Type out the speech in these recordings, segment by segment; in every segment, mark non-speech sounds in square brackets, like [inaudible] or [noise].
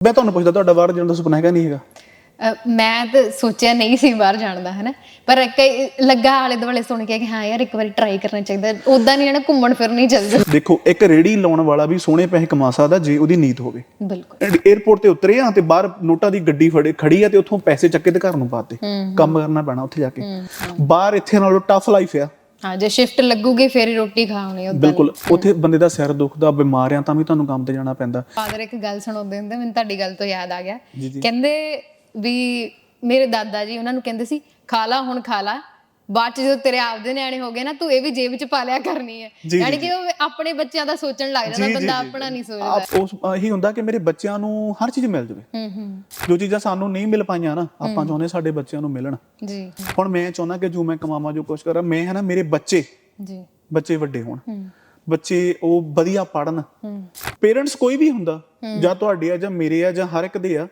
ਮੈਂ ਤੁਹਾਨੂੰ ਪੁੱਛਦਾ ਤੁਹਾਡਾ ਬਾਹਰ ਜਾਣ ਦਾ ਸੁਪਨਾ ਹੈਗਾ ਨਹੀਂ ਹੈਗਾ? ਮੈਂ ਤਾਂ ਸੋਚਿਆ ਨਹੀਂ ਸੀ ਬਾਹਰ ਜਾਣ ਦਾ ਹਨਾ? ਪਰ ਕਈ ਲੱਗਾ ਆਲੇ ਦੁਆਲੇ ਸੁਣ ਕੇ ਕਿ ਹਾਂ ਯਾਰ ਇੱਕ ਵਾਰੀ ਟਰਾਈ ਕਰਨਾ ਚਾਹੀਦਾ। ਉਦਾਂ ਨਹੀਂ ਨਾ ਘੁੰਮਣ ਫਿਰਨ ਹੀ ਚੱਲਦਾ। ਦੇਖੋ ਇੱਕ ਰੇੜੀ ਲਾਉਣ ਵਾਲਾ ਵੀ ਸੋਹਣੇ ਪੈਸੇ ਕਮਾ ਸਕਦਾ ਜੇ ਉਹਦੀ ਨੀਤ ਹੋਵੇ। ਬਿਲਕੁਲ। 에어ਪੋਰਟ ਤੇ ਉਤਰੇ ਆ ਤੇ ਬਾਹਰ ਨੋਟਾਂ ਦੀ ਗੱਡੀ ਫੜੇ ਖੜੀ ਆ ਤੇ ਉੱਥੋਂ ਪੈਸੇ ਚੱਕੇ ਤੇ ਘਰ ਨੂੰ ਪਾਤੇ ਕੰਮ ਕਰਨਾ ਪੈਣਾ ਉੱਥੇ ਜਾ ਕੇ। ਬਾਹਰ ਇੱਥੇ ਨਾਲੋਂ ਟਫ ਲਾਈਫ ਆ। ਹਾਂ ਜੇ ਸ਼ਿਫਟ ਲੱਗੂਗੀ ਫੇਰ ਹੀ ਰੋਟੀ ਖਾਣੀ ਉਦਾਂ ਬਿਲਕੁਲ। ਉੱਥੇ ਬੰਦੇ ਦਾ ਸਿਰ ਦੁਖਦਾ ਬਿਮਾਰ ਆ ਤਾਂ ਵੀ ਤੁਹਾਨੂੰ ਕੰਮ ਤੇ ਜਾਣਾ ਪੈਂਦਾ। ਫਾਦਰ ਇੱਕ ਗੱਲ ਸੁਣਾਉਂਦੇ ਹੁੰਦੇ ਮੈਨੂੰ ਤੁਹਾਡੀ ਗੱਲ ਤੋਂ ਯਾਦ ਆ ਗਿਆ। ਕਹਿੰਦੇ ਵੀ ਮੇਰੇ ਦਾਦਾ ਜੀ ਉਹਨਾਂ ਨੂੰ ਕਹਿੰਦੇ ਸੀ ਖਾ ਲਾ ਹੁਣ ਖਾ ਲਾ। ਬਾਅਦ ਚ ਜਦੋਂ ਤੇਰੇ ਆਪਦੇ ਨਿਆਣੇ ਹੋ ਗਏ ਨਾ ਤੂੰ ਇਹ ਵੀ ਜੇਬ ਚ ਪਾ ਲਿਆ ਕਰਨੀ ਹੈ। ਯਾਨੀ ਕਿ ਉਹ ਆਪਣੇ ਬੱਚਿਆਂ ਦਾ ਸੋਚਣ ਲੱਗ ਜਾਂਦਾ ਬੰਦਾ ਆਪਣਾ ਨਹੀਂ ਸੋਚਦਾ। ਆਪ ਉਸ ਇਹੀ ਹੁੰਦਾ ਕਿ ਮੇਰੇ ਬੱਚਿਆਂ ਨੂੰ ਹਰ ਚੀਜ਼ ਮਿਲ ਜਾਵੇ। ਹੂੰ ਹੂੰ। ਜੋ ਚੀਜ਼ਾਂ ਸਾਨੂੰ ਨਹੀਂ ਮਿਲ ਪਾਈਆਂ ਨਾ ਆਪਾਂ ਚਾਹੁੰਦੇ ਸਾਡੇ ਬੱਚਿਆਂ ਨੂੰ ਮਿਲਣ। ਜੀ। ਹੁਣ ਮੈਂ ਚਾਹੁੰਦਾ ਕਿ ਜੋ ਮੈਂ ਕਮਾਵਾਂ ਜੋ ਕੁਛ ਕਰਾਂ ਮੈਂ ਹੈ ਨਾ ਮੇਰੇ ਬੱਚੇ। ਜੀ। ਬੱਚੇ ਵੱਡੇ ਹੋਣ। ਹੂੰ। ਬੱਚੇ ਉਹ ਵਧੀਆ ਪੜਨ ਹੂੰ। ਪੇਰੈਂਟਸ ਕੋਈ ਵੀ ਹੁੰਦਾ ਜਾਂ ਤੁਹਾਡੇ ਆ ਜਾਂ ਮੇਰੇ ਆ ਜਾਂ ਹਰ ਇੱਕ ਦੇ ਆ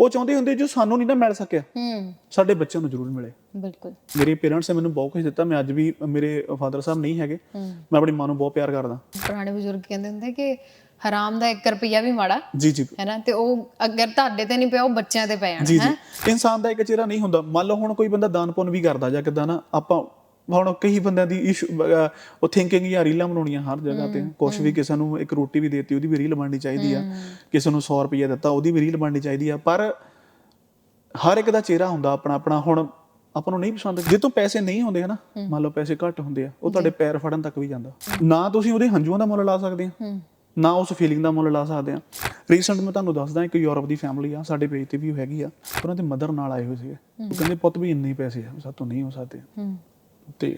ਉਹ ਚਾਹੁੰਦੇ ਹੁੰਦੇ ਜੋ ਸਾਨੂੰ ਨਹੀਂ ਨਾ ਮਿਲ ਸਕਿਆ। ਹੂੰ। ਸਾਡੇ ਬੱਚਿਆਂ ਨੂੰ ਜ਼ਰੂਰ ਮਿਲੇ। ਬਿਲਕੁਲ। ਮੇਰੇ ਪੇਰੈਂਟਸ ਨੇ ਮੈਨੂੰ ਬਹੁਤ ਕੁਝ ਦਿੱਤਾ। ਮੈਂ ਅੱਜ ਵੀ ਮੇਰੇ ਫਾਦਰ ਸਾਹਿਬ ਨਹੀਂ ਹੈਗੇ। ਮੈਂ ਆਪਣੀ ਮਾਂ ਨੂੰ ਬਹੁਤ ਪਿਆਰ ਕਰਦਾ। ਪੁਰਾਣੇ ਬਜ਼ੁਰਗ ਕਹਿੰਦੇ ਹੁੰਦੇ ਕਿ ਹਰਾਮ ਦਾ 1 ਰੁਪਿਆ ਵੀ ਮਾੜਾ। ਜੀ ਜੀ। ਹੈ ਨਾ ਤੇ ਉਹ ਅਗਰ ਤੁਹਾਡੇ ਤੇ ਨਹੀਂ ਪਿਆ ਉਹ ਬੱਚਿਆਂ ਤੇ ਪੈ ਜੀ ਜਾਣਾ ਜੀ ਇਨਸਾਨ ਦਾ ਇੱਕ ਚਿਹਰਾ ਨਹੀਂ ਹੁੰਦਾ। ਮੰਨ ਲਓ ਹੁਣ ਕੋਈ ਬੰਦਾ ਦਾਨ ਪੁੰਨ ਵੀ ਕਰਦਾ ਜਾਂ ਕਿਦਾਂ ਨਾ ਆਪਾਂ ਹੁਣ ਕਈ ਬੰਦਿਆਂ ਦੀ ਇਸ਼ੂ ਉਹ ਥਿੰਕਿੰਗ ਜਾਂ ਰੀਲਾਂ ਬਣਾਉਣੀਆਂ ਹਰ ਜਗ੍ਹਾ ਤੇ। ਕੁਝ ਵੀ ਕਿਸੇ ਨੂੰ ਇੱਕ ਰੋਟੀ ਵੀ ਦੇਤੀ ਉਹਦੀ ਵੀ ਰੀਲ ਬਣਨੀ ਚਾਹੀਦੀ ਆ। ਕਿਸੇ ਨੂੰ 100 ਰੁਪਏ ਦਿੱਤਾ ਉਹਦੀ ਵੀ ਰੀਲ ਬਣਨੀ ਚਾਹੀਦੀ ਆ। ਪਰ ਹਰ ਇੱਕ ਦਾ ਚਿਹਰਾ ਹੁੰਦਾ ਆਪਣਾ ਆਪਣਾ। ਹੁਣ ਆਪਾਂ ਨੂੰ ਨਹੀਂ ਪਸੰਦ ਜੇ ਤੋਂ ਪੈਸੇ ਨਹੀਂ ਹੁੰਦੇ ਹਨਾ ਮੰਨ ਲਓ ਪੈਸੇ ਘੱਟ ਹੁੰਦੇ ਆ ਉਹ ਤੁਹਾਡੇ ਪੈਰ ਫੜਨ ਤੱਕ ਵੀ ਜਾਂਦਾ। ਨਾ ਤੁਸੀਂ ਉਹਦੇ ਹੰਝੂਆਂ ਦਾ ਮੁੱਲ ਲਾ ਸਕਦੇ ਆ। ਨਾ ਉਸ ਫੀਲਿੰਗ ਦਾ ਮੁੱਲ ਲਾ ਸਕਦੇ ਆ। ਰੀਸੈਂਟ ਮੈਂ ਤੁਹਾਨੂੰ ਦੱਸਦਾ ਇੱਕ ਯੂਰਪ ਦੀ ਫੈਮਿਲੀ ਆ ਸਾਡੇ ਪੇਜ ਤੇ ਵੀ ਹੈਗੀ ਆ ਉਹਨਾਂ ਦੇ ਮਦਰ ਨਾਲ ਆਏ ਹੋਏ ਸੀਗੇ। ਉਹ ਕਹਿੰਦੇ ਪੁੱਤ ਵੀ ਇੰਨੇ ਪੈਸੇ ਆ ਸਾਤੋਂ ਨਹੀਂ ਹੋ ਸਕਦੇ। ਤੇ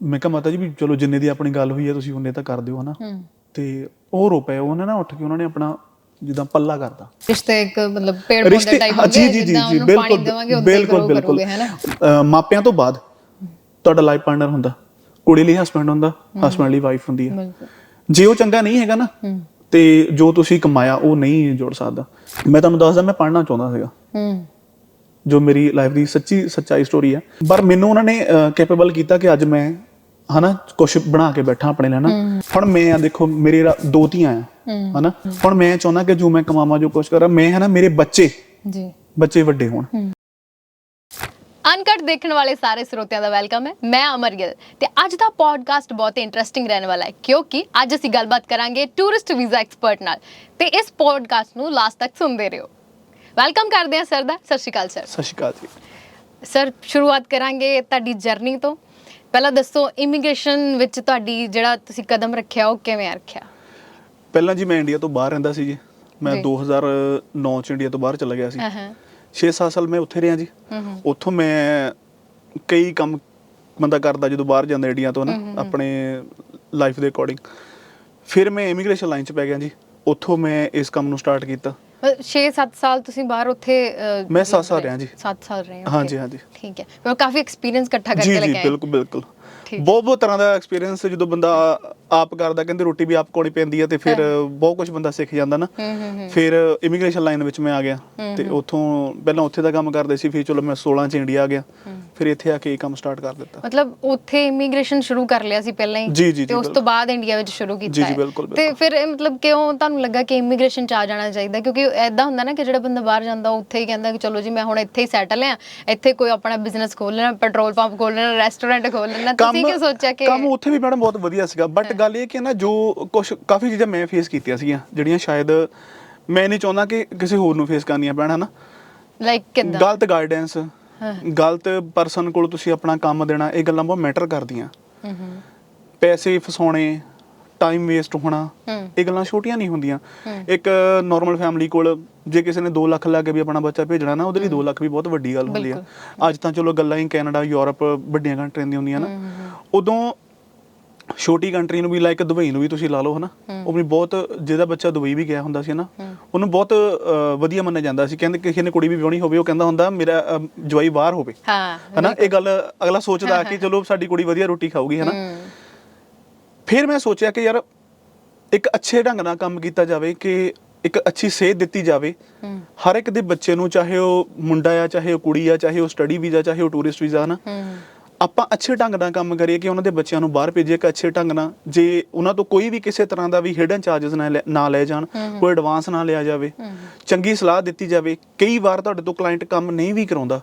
ਮੈਂ ਕਿਹਾ ਮਾਤਾ ਜੀ ਵੀ ਚਲੋ ਜਿੰਨੇ ਦੀ ਆਪਣੀ ਗੱਲ ਹੋਈ ਹੈ ਤੁਸੀਂ ਉਹਨੇ ਤਾਂ ਕਰ ਦਿਓ ਹਨਾ। ਤੇ ਉਹ ਰੋ ਪਏ ਉਹਨਾਂ ਨੇ ਉੱਠ ਕੇ ਉਹਨਾਂ ਨੇ ਆਪਣਾ ਜਿੱਦਾਂ ਪੱਲਾ ਕਰਤਾ। ਰਿਸ਼ਤੇ ਇੱਕ ਮਤਲਬ ਪੇੜ ਪੌਦੇ ਟਾਈਪ ਹਾਂ, ਜੀ ਜੀ ਜੀ ਬਿਲਕੁਲ ਬਿਲਕੁਲ ਬਿਲਕੁਲ। ਮਾਪਿਆਂ ਤੋਂ ਬਾਅਦ ਤੁਹਾਡਾ ਲਾਈਫ ਪਾਰਟਨਰ ਹੁੰਦਾ ਕੁੜੀ ਲਈ ਹਸਬੰਡ ਹੁੰਦਾ ਹਸਬੰਡ ਲਈ ਵਾਈਫ ਹੁੰਦੀ ਹੈ। ਜੇ ਉਹ ਚੰਗਾ ਨਹੀਂ ਹੈਗਾ ਨਾ ਤੇ ਜੋ ਤੁਸੀਂ ਕਮਾਇਆ ਉਹ ਨਹੀਂ ਜੋੜ ਸਕਦਾ। ਮੈਂ ਤੁਹਾਨੂੰ ਦੱਸਦਾ ਮੈਂ ਪੜ੍ਹਨਾ ਚਾਹੁੰਦਾ ਸੀਗਾ। ਹੂੰ। ਜੋ ਮੇਰੀ ਲਾਈਫ ਦੀ ਸੱਚੀ ਸੱਚਾਈ ਸਟੋਰੀ ਆ। ਪਰ ਮੈਨੂੰ ਉਹਨਾਂ ਨੇ ਕੈਪੇਬਲ ਕੀਤਾ ਕਿ ਅੱਜ ਮੈਂ ਹਨਾ ਕੁਝ ਬਣਾ ਕੇ ਬੈਠਾ ਆਪਣੇ ਲਈ ਨਾ ਹੁਣ ਮੈਂ ਆ ਦੇਖੋ ਮੇਰੇ ਦੋ ਧੀਆਂ ਆ ਹਨਾ। ਹੁਣ ਮੈਂ ਚਾਹੁੰਦਾ ਕਿ ਜੋ ਮੈਂ ਕਮਾਵਾਂ ਜੋ ਕੁਝ ਕਰਾਂ ਮੈਂ ਹਨਾ ਮੇਰੇ ਬੱਚੇ ਜੀ। ਬੱਚੇ ਵੱਡੇ ਹੋਣ। ਅਨਕਟ ਦੇਖਣ ਵਾਲੇ ਸਾਰੇ ਸਰੋਤਿਆਂ ਦਾ ਵੈਲਕਮ ਹੈ। ਮੈਂ ਅਮਰ ਗਿੱਲ ਤੇ ਅੱਜ ਦਾ ਪੋਡਕਾਸਟ ਬਹੁਤ ਇੰਟਰਸਟਿੰਗ ਰਹਿਣ ਵਾਲਾ ਹੈ ਕਿਉਂਕਿ ਅੱਜ ਅਸੀਂ ਗੱਲਬਾਤ ਕਰਾਂਗੇ ਟੂਰਿਸਟ ਵੀਜ਼ਾ ਐਕਸਪਰਟ ਨਾਲ। ਤੇ ਇਸ ਪੋਡਕਾਸਟ ਨੂੰ ਲਾਸਟ ਤੱਕ ਸੁਣਦੇ ਰਹੋ। ਵੈਲਕਮ ਕਰਦੇ ਹਾਂ ਸਰ ਦਾ। ਸਤਿ ਸ਼੍ਰੀ ਅਕਾਲ ਸਰ ਸਤਿ ਸ਼੍ਰੀ ਅਕਾਲ ਜੀ। ਸਰ ਸ਼ੁਰੂਆਤ ਕਰਾਂਗੇ ਤੁਹਾਡੀ ਜਰਨੀ ਤੋਂ। ਪਹਿਲਾਂ ਦੱਸੋ ਇਮੀਗ੍ਰੇਸ਼ਨ ਵਿੱਚ ਤੁਹਾਡੀ ਜਿਹੜਾ ਤੁਸੀਂ ਕਦਮ ਰੱਖਿਆ ਉਹ ਕਿਵੇਂ ਰੱਖਿਆ? ਪਹਿਲਾਂ ਜੀ ਮੈਂ ਇੰਡੀਆ ਤੋਂ ਬਾਹਰ ਰਹਿੰਦਾ ਸੀ ਜੀ। ਮੈਂ ਜੀ। 2009 ਚ ਇੰਡੀਆ ਤੋਂ ਬਾਹਰ ਚਲਾ ਗਿਆ ਸੀ। ਹਾਂ ਹਾਂ 6-7 ਸਾਲ ਮੈਂ ਉੱਥੇ ਰਿਹਾ ਜੀ। ਉੱਥੋਂ ਮੈਂ ਕਈ ਕੰਮ ਬੰਦਾ ਕਰਦਾ ਜਦੋਂ ਬਾਹਰ ਜਾਂਦਾ ਇੰਡੀਆ ਤੋਂ ਨਾ ਆਪਣੇ ਲਾਈਫ ਦੇ ਅਕੋਰਡਿੰਗ ਫਿਰ ਮੈਂ ਇਮੀਗ੍ਰੇਸ਼ਨ ਲਾਈਨ 'ਚ ਪੈ ਗਿਆ ਜੀ। ਉੱਥੋਂ ਮੈਂ ਇਸ ਕੰਮ ਨੂੰ ਸਟਾਰਟ ਕੀਤਾ। 6-7 ਸਾਲ ਤੁਸੀਂ ਬਾਹਰ ਉੱਥੇ ਅਹ, ਮੈਂ ਸੱਤ ਸਾਲ ਰਿਹਾ ਜੀ। 7 ਸਾਲ ਰਹੇ ਹੋ ਹਾਂਜੀ, okay, ਹਾਂਜੀ। ਠੀਕ ਹੈ ਫਿਰ ਕਾਫੀ ਐਕਸਪੀਰੀਅੰਸ ਇਕੱਠਾ ਜੀ ਕਰਕੇ ਜੀ ਆਏ ਬਿਲਕੁਲ ਬਿਲਕੁਲ ਠੀਕ। ਬਹੁਤ ਬਹੁਤ ਤਰ੍ਹਾਂ ਦਾ ਐਕਸਪੀਰੀਅੰਸ ਜਦੋਂ ਬੰਦਾ ਆਪ ਕਰਦਾ ਕਹਿੰਦੇ ਰੋਟੀ ਵੀ ਆਪ ਕੋਣੀ ਪੈਂਦੀ ਹੈ ਤੇ ਫਿਰ ਬਹੁਤ ਕੁਝ ਬੰਦਾ ਸਿੱਖ ਜਾਂਦਾ ਨਾ। ਫਿਰ ਇਮੀਗ੍ਰੇਸ਼ਨ ਲਾਈਨ ਵਿੱਚ ਮੈਂ ਆ ਗਿਆ। ਤੇ ਉੱਥੋਂ ਪਹਿਲਾਂ ਉੱਥੇ ਦਾ ਕੰਮ ਕਰਦੇ ਸੀ ਫਿਰ ਚਲੋ ਮੈਂ 16 ਚ ਇੰਡੀਆ ਆ ਗਿਆ। ਫਿਰ ਇੱਥੇ ਆ ਕੇ ਇਹ ਕੰਮ ਸਟਾਰਟ ਕਰ ਦਿੱਤਾ। ਮਤਲਬ ਉੱਥੇ ਇਮੀਗ੍ਰੇਸ਼ਨ ਸ਼ੁਰੂ ਕਰ ਲਿਆ ਸੀ ਪਹਿਲਾਂ ਹੀ? ਤੇ ਉਸ ਤੋਂ। ਬਾਅਦ ਇੰਡੀਆ ਵਿੱਚ ਸ਼ੁਰੂ ਕੀਤਾ ਜੀ, ਜੀ, ਹੈ। ਬਿਲਕੁਲ, ਤੇ। ਫਿਰ ਮਤਲਬ ਕਿਉਂ ਤੁਹਾਨੂੰ ਲੱਗਾ ਕਿ ਇਮੀਗ੍ਰੇਸ਼ਨ ਚ ਆ ਜਾਣਾ ਚਾਹੀਦਾ? ਕਿਉਂਕਿ ਐਦਾਂ ਹੁੰਦਾ ਨਾ ਕਿ ਜਿਹੜਾ ਬੰਦਾ ਬਾਹਰ ਜਾਂਦਾ ਉੱਥੇ ਹੀ ਕਹਿੰਦਾ ਕਿ ਚਲੋ ਜੀ ਮੈਂ ਹੁਣ ਇੱਥੇ ਹੀ ਸੈਟਲ ਆ। ਇੱਥੇ ਕੋਈ ਆਪਣਾ ਬਿਜ਼ਨਸ ਖੋਲ ਲੈਣਾ ਪੈਟਰੋਲ ਪੰਪ ਖੋਲ ਲੈਣਾ ਰੈਸਟੋਰੈਂਟ ਖੋਲ ਲੈਣਾ। ਤੁਸੀਂ ਕੀ ਸੋਚਿਆ ਕਿ ਕੰਮ ਉੱਥੇ ਵੀ ਮੈਡਮ ਬਹੁਤ ਵਧੀਆ ਸੀਗਾ ਬਟ ਗੱਲ ਇਹ ਕਿ ਨਾ ਜੋ ਕੁਝ ਕਾਫੀ ਚੀਜ਼ਾਂ ਮੈਂ ਫੇਸ ਕੀਤੀਆਂ ਸੀਗੀਆਂ ਜਿਹੜੀਆਂ ਸ਼ਾਇਦ ਮੈਂ ਨਹੀਂ ਚਾਹੁੰਦਾ ਕਿ ਕਿਸੇ ਹੋਰ ਨੂੰ ਫੇਸ ਕਰਨੀਆਂ ਪੈਣ ਹਨਾ? ਲਾਈਕ ਕਿਦਾਂ? ਗਲਤ ਗਾਈਡੈਂਸ ਗਲਤ ਪਰਸਨ ਕੋਲ ਤੁਸੀਂ ਆਪਣਾ ਕੰਮ ਦੇਣਾ ਇਹ ਗੱਲਾਂ ਬਹੁਤ ਮੈਟਰ ਕਰਦੀਆਂ। ਹੂੰ ਪੈਸੇ ਫਸਾਉਣੇ ਟਾਈਮ ਵੇਸਟ ਹੋਣਾ। ਇਹ ਗੱਲਾਂ ਛੋਟੀਆਂ ਨਹੀਂ ਹੁੰਦੀਆਂ। ਇੱਕ ਨਾਰਮਲ ਫੈਮਿਲੀ ਕੋਲ ਜੇ ਕਿਸੇ ਨੇ 2 ਲੱਖ ਲਾ ਕੇ ਵੀ ਆਪਣਾ ਬੱਚਾ ਭੇਜਣਾ ਨਾ ਉਹਦੇ ਲਈ 2 ਲੱਖ ਵੀ ਬਹੁਤ ਵੱਡੀ ਗੱਲ ਹੁੰਦੀ ਆ। ਅੱਜ ਤਾਂ ਚਲੋ ਗੱਲਾਂ ਹੀ ਕੈਨੇਡਾ ਯੂਰਪ ਵੱਡੀਆਂ ਕੰਟਰੀਆਂ ਦੀਆਂ ਹੁੰਦੀਆਂ ਨਾ। ਉਦੋਂ ਛੋਟੀ ਕੰਟਰੀ ਨੂੰ ਵੀ ਲਾਈਕ ਦੁਬਈ ਨੂੰ ਵੀ ਤੁਸੀਂ ਲਾ ਲਓ ਹਨਾ। ਉਹ ਵੀ ਬਹੁਤ ਜਿਹਦਾ ਬੱਚਾ ਦੁਬਈ ਵੀ ਗਿਆ ਹੁੰਦਾ ਸੀ ਨਾ ਉਹਨੂੰ ਬਹੁਤ ਵਧੀਆ ਮੰਨਿਆ ਜਾਂਦਾ ਸੀ। ਕਹਿੰਦੇ ਕਿਸੇ ਨੇ ਕੁੜੀ ਵੀ ਵਿਆਹਣੀ ਹੋਵੇ ਉਹ ਕਹਿੰਦਾ ਹੁੰਦਾ ਮੇਰਾ ਜਵਾਈ ਬਾਹਰ ਹੋਵੇ। ਹਾਂ ਹਨਾ ਇਹ ਗੱਲ ਅਗਲਾ ਸੋਚਦਾ ਕਿ ਚਲੋ ਸਾਡੀ ਕੁੜੀ ਵਧੀਆ ਰੋਟੀ ਖਾਊਗੀ ਹਨਾ। ਫਿਰ ਮੈਂ ਸੋਚਿਆ ਕਿ ਯਾਰ ਇੱਕ ਅੱਛੇ ਢੰਗ ਨਾਲ ਕੰਮ ਕੀਤਾ ਜਾਵੇ ਕਿ ਇੱਕ ਅੱਛੀ ਸੇਧ ਦਿੱਤੀ ਜਾਵੇ। ਹਰ ਇੱਕ ਦੇ ਬੱਚੇ ਨੂੰ ਚਾਹੇ ਉਹ ਮੁੰਡਾ ਆ ਚਾਹੇ ਉਹ ਕੁੜੀ ਆ ਚਾਹੇ ਉਹ ਸਟੱਡੀ ਵੀਜ਼ਾ ਚਾਹੇ ਉਹ ਟੂਰਿਸਟ ਵੀਜ਼ਾ ਹਨਾ। ਆਪਾਂ ਅੱਛੇ ਢੰਗ ਨਾਲ ਕੰਮ ਕਰੀਏ ਕਿ ਉਹਨਾਂ ਦੇ ਬੱਚਿਆਂ ਨੂੰ ਬਾਹਰ ਭੇਜੀਏ ਕਿ ਅੱਛੇ ਢੰਗ ਨਾਲ ਜੇ ਉਹਨਾਂ ਤੋਂ ਕੋਈ ਵੀ ਕਿਸੇ ਤਰ੍ਹਾਂ ਦਾ ਵੀ ਹਿਡਨ ਚਾਰजेस ਨਾ ਲੈ- ਨਾ ਲੈ ਜਾਣ ਕੋਈ ਐਡਵਾਂਸ ਨਾ ਲਿਆ ਜਾਵੇ ਚੰਗੀ ਸਲਾਹ ਦਿੱਤੀ ਜਾਵੇ ਕਈ ਵਾਰ ਤੁਹਾਡੇ ਤੋਂ ਕਲਾਇੰਟ ਕੰਮ ਨਹੀਂ ਵੀ ਕਰਾਉਂਦਾ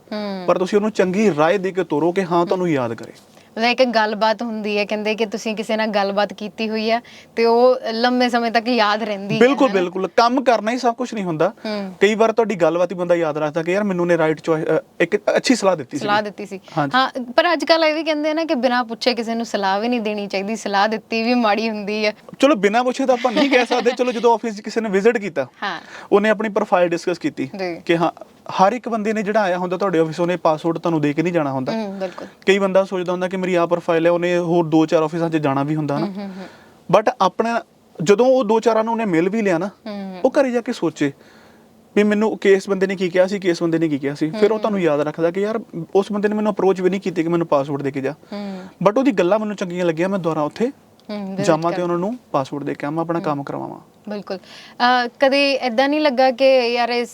ਪਰ ਤੁਸੀਂ ਉਹਨੂੰ ਚੰਗੀ ਰਾਏ ਦੇ ਕੇ ਤੋਰੋ ਕਿ ਹਾਂ ਤੁਹਾਨੂੰ ਯਾਦ ਕਰੇ। ਮਤਲਬ ਇੱਕ ਗੱਲਬਾਤ ਹੁੰਦੀ ਹੈ ਕਹਿੰਦੇ ਕਿ ਤੁਸੀਂ ਕਿਸੇ ਨਾਲ ਗੱਲਬਾਤ ਕੀਤੀ ਹੋਈ ਆ ਤੇ ਉਹ ਲੰਮੇ ਸਮੇਂ ਤੱਕ ਯਾਦ ਰਹਿੰਦੀ ਹੈ ਬਿਲਕੁਲ ਬਿਲਕੁਲ। ਕੰਮ ਕਰਨਾ ਹੀ ਸਭ ਕੁਝ ਨਹੀਂ ਹੁੰਦਾ। ਹੂੰ। ਕਈ ਵਾਰ ਤੁਹਾਡੀ ਗੱਲਬਾਤ ਹੀ ਬੰਦਾ ਯਾਦ ਰੱਖਦਾ ਕਿ ਯਾਰ ਮੈਨੂੰ ਨੇ ਰਾਈਟ ਚੋਇਸ ਇੱਕ ਅੱਛੀ ਸਲਾਹ ਦਿੱਤੀ ਸੀ ਸਲਾਹ ਦਿੱਤੀ ਸੀ। ਹਾਂਜੀ। ਹਾਂ ਪਰ ਅੱਜ ਕੱਲ ਇਹ ਵੀ ਕਹਿੰਦੇ ਆ ਨਾ ਕਿ ਬਿਨਾਂ ਪੁੱਛੇ ਕਿਸੇ ਨੂੰ ਸਲਾਹ ਵੀ ਨਹੀਂ ਦੇਣੀ ਚਾਹੀਦੀ ਸਲਾਹ ਦਿੱਤੀ ਵੀ ਮਾੜੀ ਹੁੰਦੀ ਹੈ। ਚਲੋ ਬਿਨਾਂ ਪੁੱਛੇ ਤਾਂ ਆਪਾਂ ਨਹੀਂ ਕਹਿ ਸਕਦੇ। ਚਲੋ ਜਦੋਂ ਆਫਿਸ 'ਚ ਕਿਸੇ ਨੇ ਵਿਜ਼ਿਟ ਕੀਤਾ ਹਾਂ। ਉਹਨੇ ਆਪਣੀ ਪ੍ਰੋਫਾਈਲ ਡਿਸਕਸ ਕੀਤੀ ਜੀ। ਕਿ ਹਾਂ ਹਰ ਇੱਕ ਬੰਦੇ ਨੇ ਜਿਹੜਾ ਆਇਆ ਹੁੰਦਾ ਤੁਹਾਡੇ ਆਫਿਸ ਉਹਨੇ ਪਾਸਵਰਡ ਤੁਹਾਨੂੰ ਦੇ ਕੇ ਨਹੀਂ ਜਾਣਾ ਹੁੰਦਾ। ਹੂੰ ਬਿਲਕੁਲ। ਕਈ ਬੰਦਾ ਸੋਚਦਾ ਹੁੰਦਾ ਕਿ ਮੇਰੀ ਆ ਪ੍ਰੋਫਾਈਲ ਹੈ ਉਹਨੇ ਹੋਰ ਦੋ ਚਾਰ ਆਫਿਸਾਂ 'ਚ ਜਾਣਾ ਵੀ ਹੁੰਦਾ ਨਾ ਬਟ ਆਪਣੇ ਜਦੋਂ ਉਹ ਦੋ ਚਾਰਾਂ ਨੂੰ ਉਹਨੇ ਮਿਲ ਵੀ ਲਿਆ ਨਾ ਉਹ ਘਰੇ ਜਾ ਕੇ ਸੋਚੇ ਵੀ ਮੈਨੂੰ ਕੇਸ ਬੰਦੇ ਨੇ ਕੀ ਕਿਹਾ ਸੀ ਕੇਸ ਬੰਦੇ ਨੇ ਕੀ ਕਿਹਾ ਸੀ। ਫਿਰ ਉਹ ਤੁਹਾਨੂੰ ਯਾਦ ਰੱਖਦਾ ਕਿ ਯਾਰ ਉਸ ਬੰਦੇ ਨੇ ਮੈਨੂੰ ਅਪਰੋਚ ਵੀ ਨਹੀਂ ਕੀਤੀ ਕਿ ਮੈਨੂੰ ਪਾਸਵਰਡ ਦੇ ਕੇ ਜਾ। ਬਟ ਉਹਦੀ ਗੱਲਾਂ ਮੈਨੂੰ ਚੰਗੀਆਂ ਲੱਗੀਆਂ ਮੈਂ ਦੁਬਾਰਾ ਉੱਥੇ ਜਾਵਾਂ ਤੇ ਉਹਨਾਂ ਨੂੰ ਪਾਸਵਰਡ ਦੇ ਕੇ ਆਵਾਂ ਆਪਣਾ ਕੰਮ ਕਰਵਾਵਾਂ ਬਿਲਕੁਲ। ਕਦੇ ਐਦਾਂ ਨਹੀਂ ਲੱਗਾ ਕਿ ਯਾਰ ਇਸ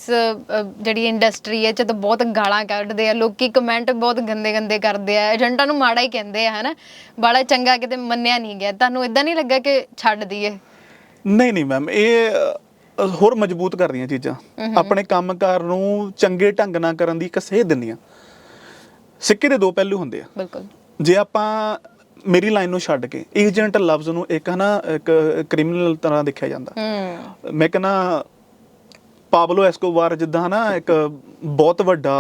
ਜਿਹੜੀ ਇੰਡਸਟਰੀ ਹੈ ਚ ਤਾਂ ਬਹੁਤ ਗਾਲਾਂ ਕੱਢਦੇ ਆ ਲੋਕੀ ਕਮੈਂਟ ਬਹੁਤ ਗੰਦੇ ਗੰਦੇ ਕਰਦੇ ਆ ਏਜੰਟਾਂ ਨੂੰ ਮਾੜਾ ਹੀ ਕਹਿੰਦੇ ਆ ਹਨਾ? ਬੜਾ ਚੰਗਾ ਕਿਤੇ ਮੰਨਿਆ ਨਹੀਂ ਗਿਆ। ਤੁਹਾਨੂੰ ਐਦਾਂ ਨਹੀਂ ਲੱਗਾ ਕਿ ਛੱਡ ਦਈਏ? ਨਹੀਂ ਨਹੀਂ ਮੈਮ ਇਹ ਹੋਰ ਮਜ਼ਬੂਤ ਕਰਦੀਆਂ ਚੀਜ਼ਾਂ। ਆਪਣੇ ਕੰਮਕਾਰ ਨੂੰ ਚੰਗੇ ਢੰਗ ਨਾਲ ਕਰਨ ਦੀ ਇੱਕ ਸੇਧ ਦਿੰਦੀਆਂ। ਸਿੱਕੇ ਦੇ ਦੋ ਪਹਿਲੂ ਹੁੰਦੇ ਆ। ਬਿਲਕੁਲ। ਜੇ ਆਪਾਂ ਮੇਰੀ ਲਾਈਨ ਨੂੰ ਛੱਡ ਕੇ ਏਜੰਟ ਲਫ਼ਜ਼ ਨੂੰ ਇੱਕ ਹਨਾ ਇੱਕ ਕ੍ਰਿਮੀਨਲ ਤਰ੍ਹਾਂ ਦੇਖਿਆ ਜਾਂਦਾ। ਹੂੰ। ਮੈਂ ਕਹਿੰਦਾ ਪਾਬਲੋ ਐਸਕੋਬਾਰ ਜਿੱਦਾਂ ਹਨਾ ਇੱਕ ਬਹੁਤ ਵੱਡਾ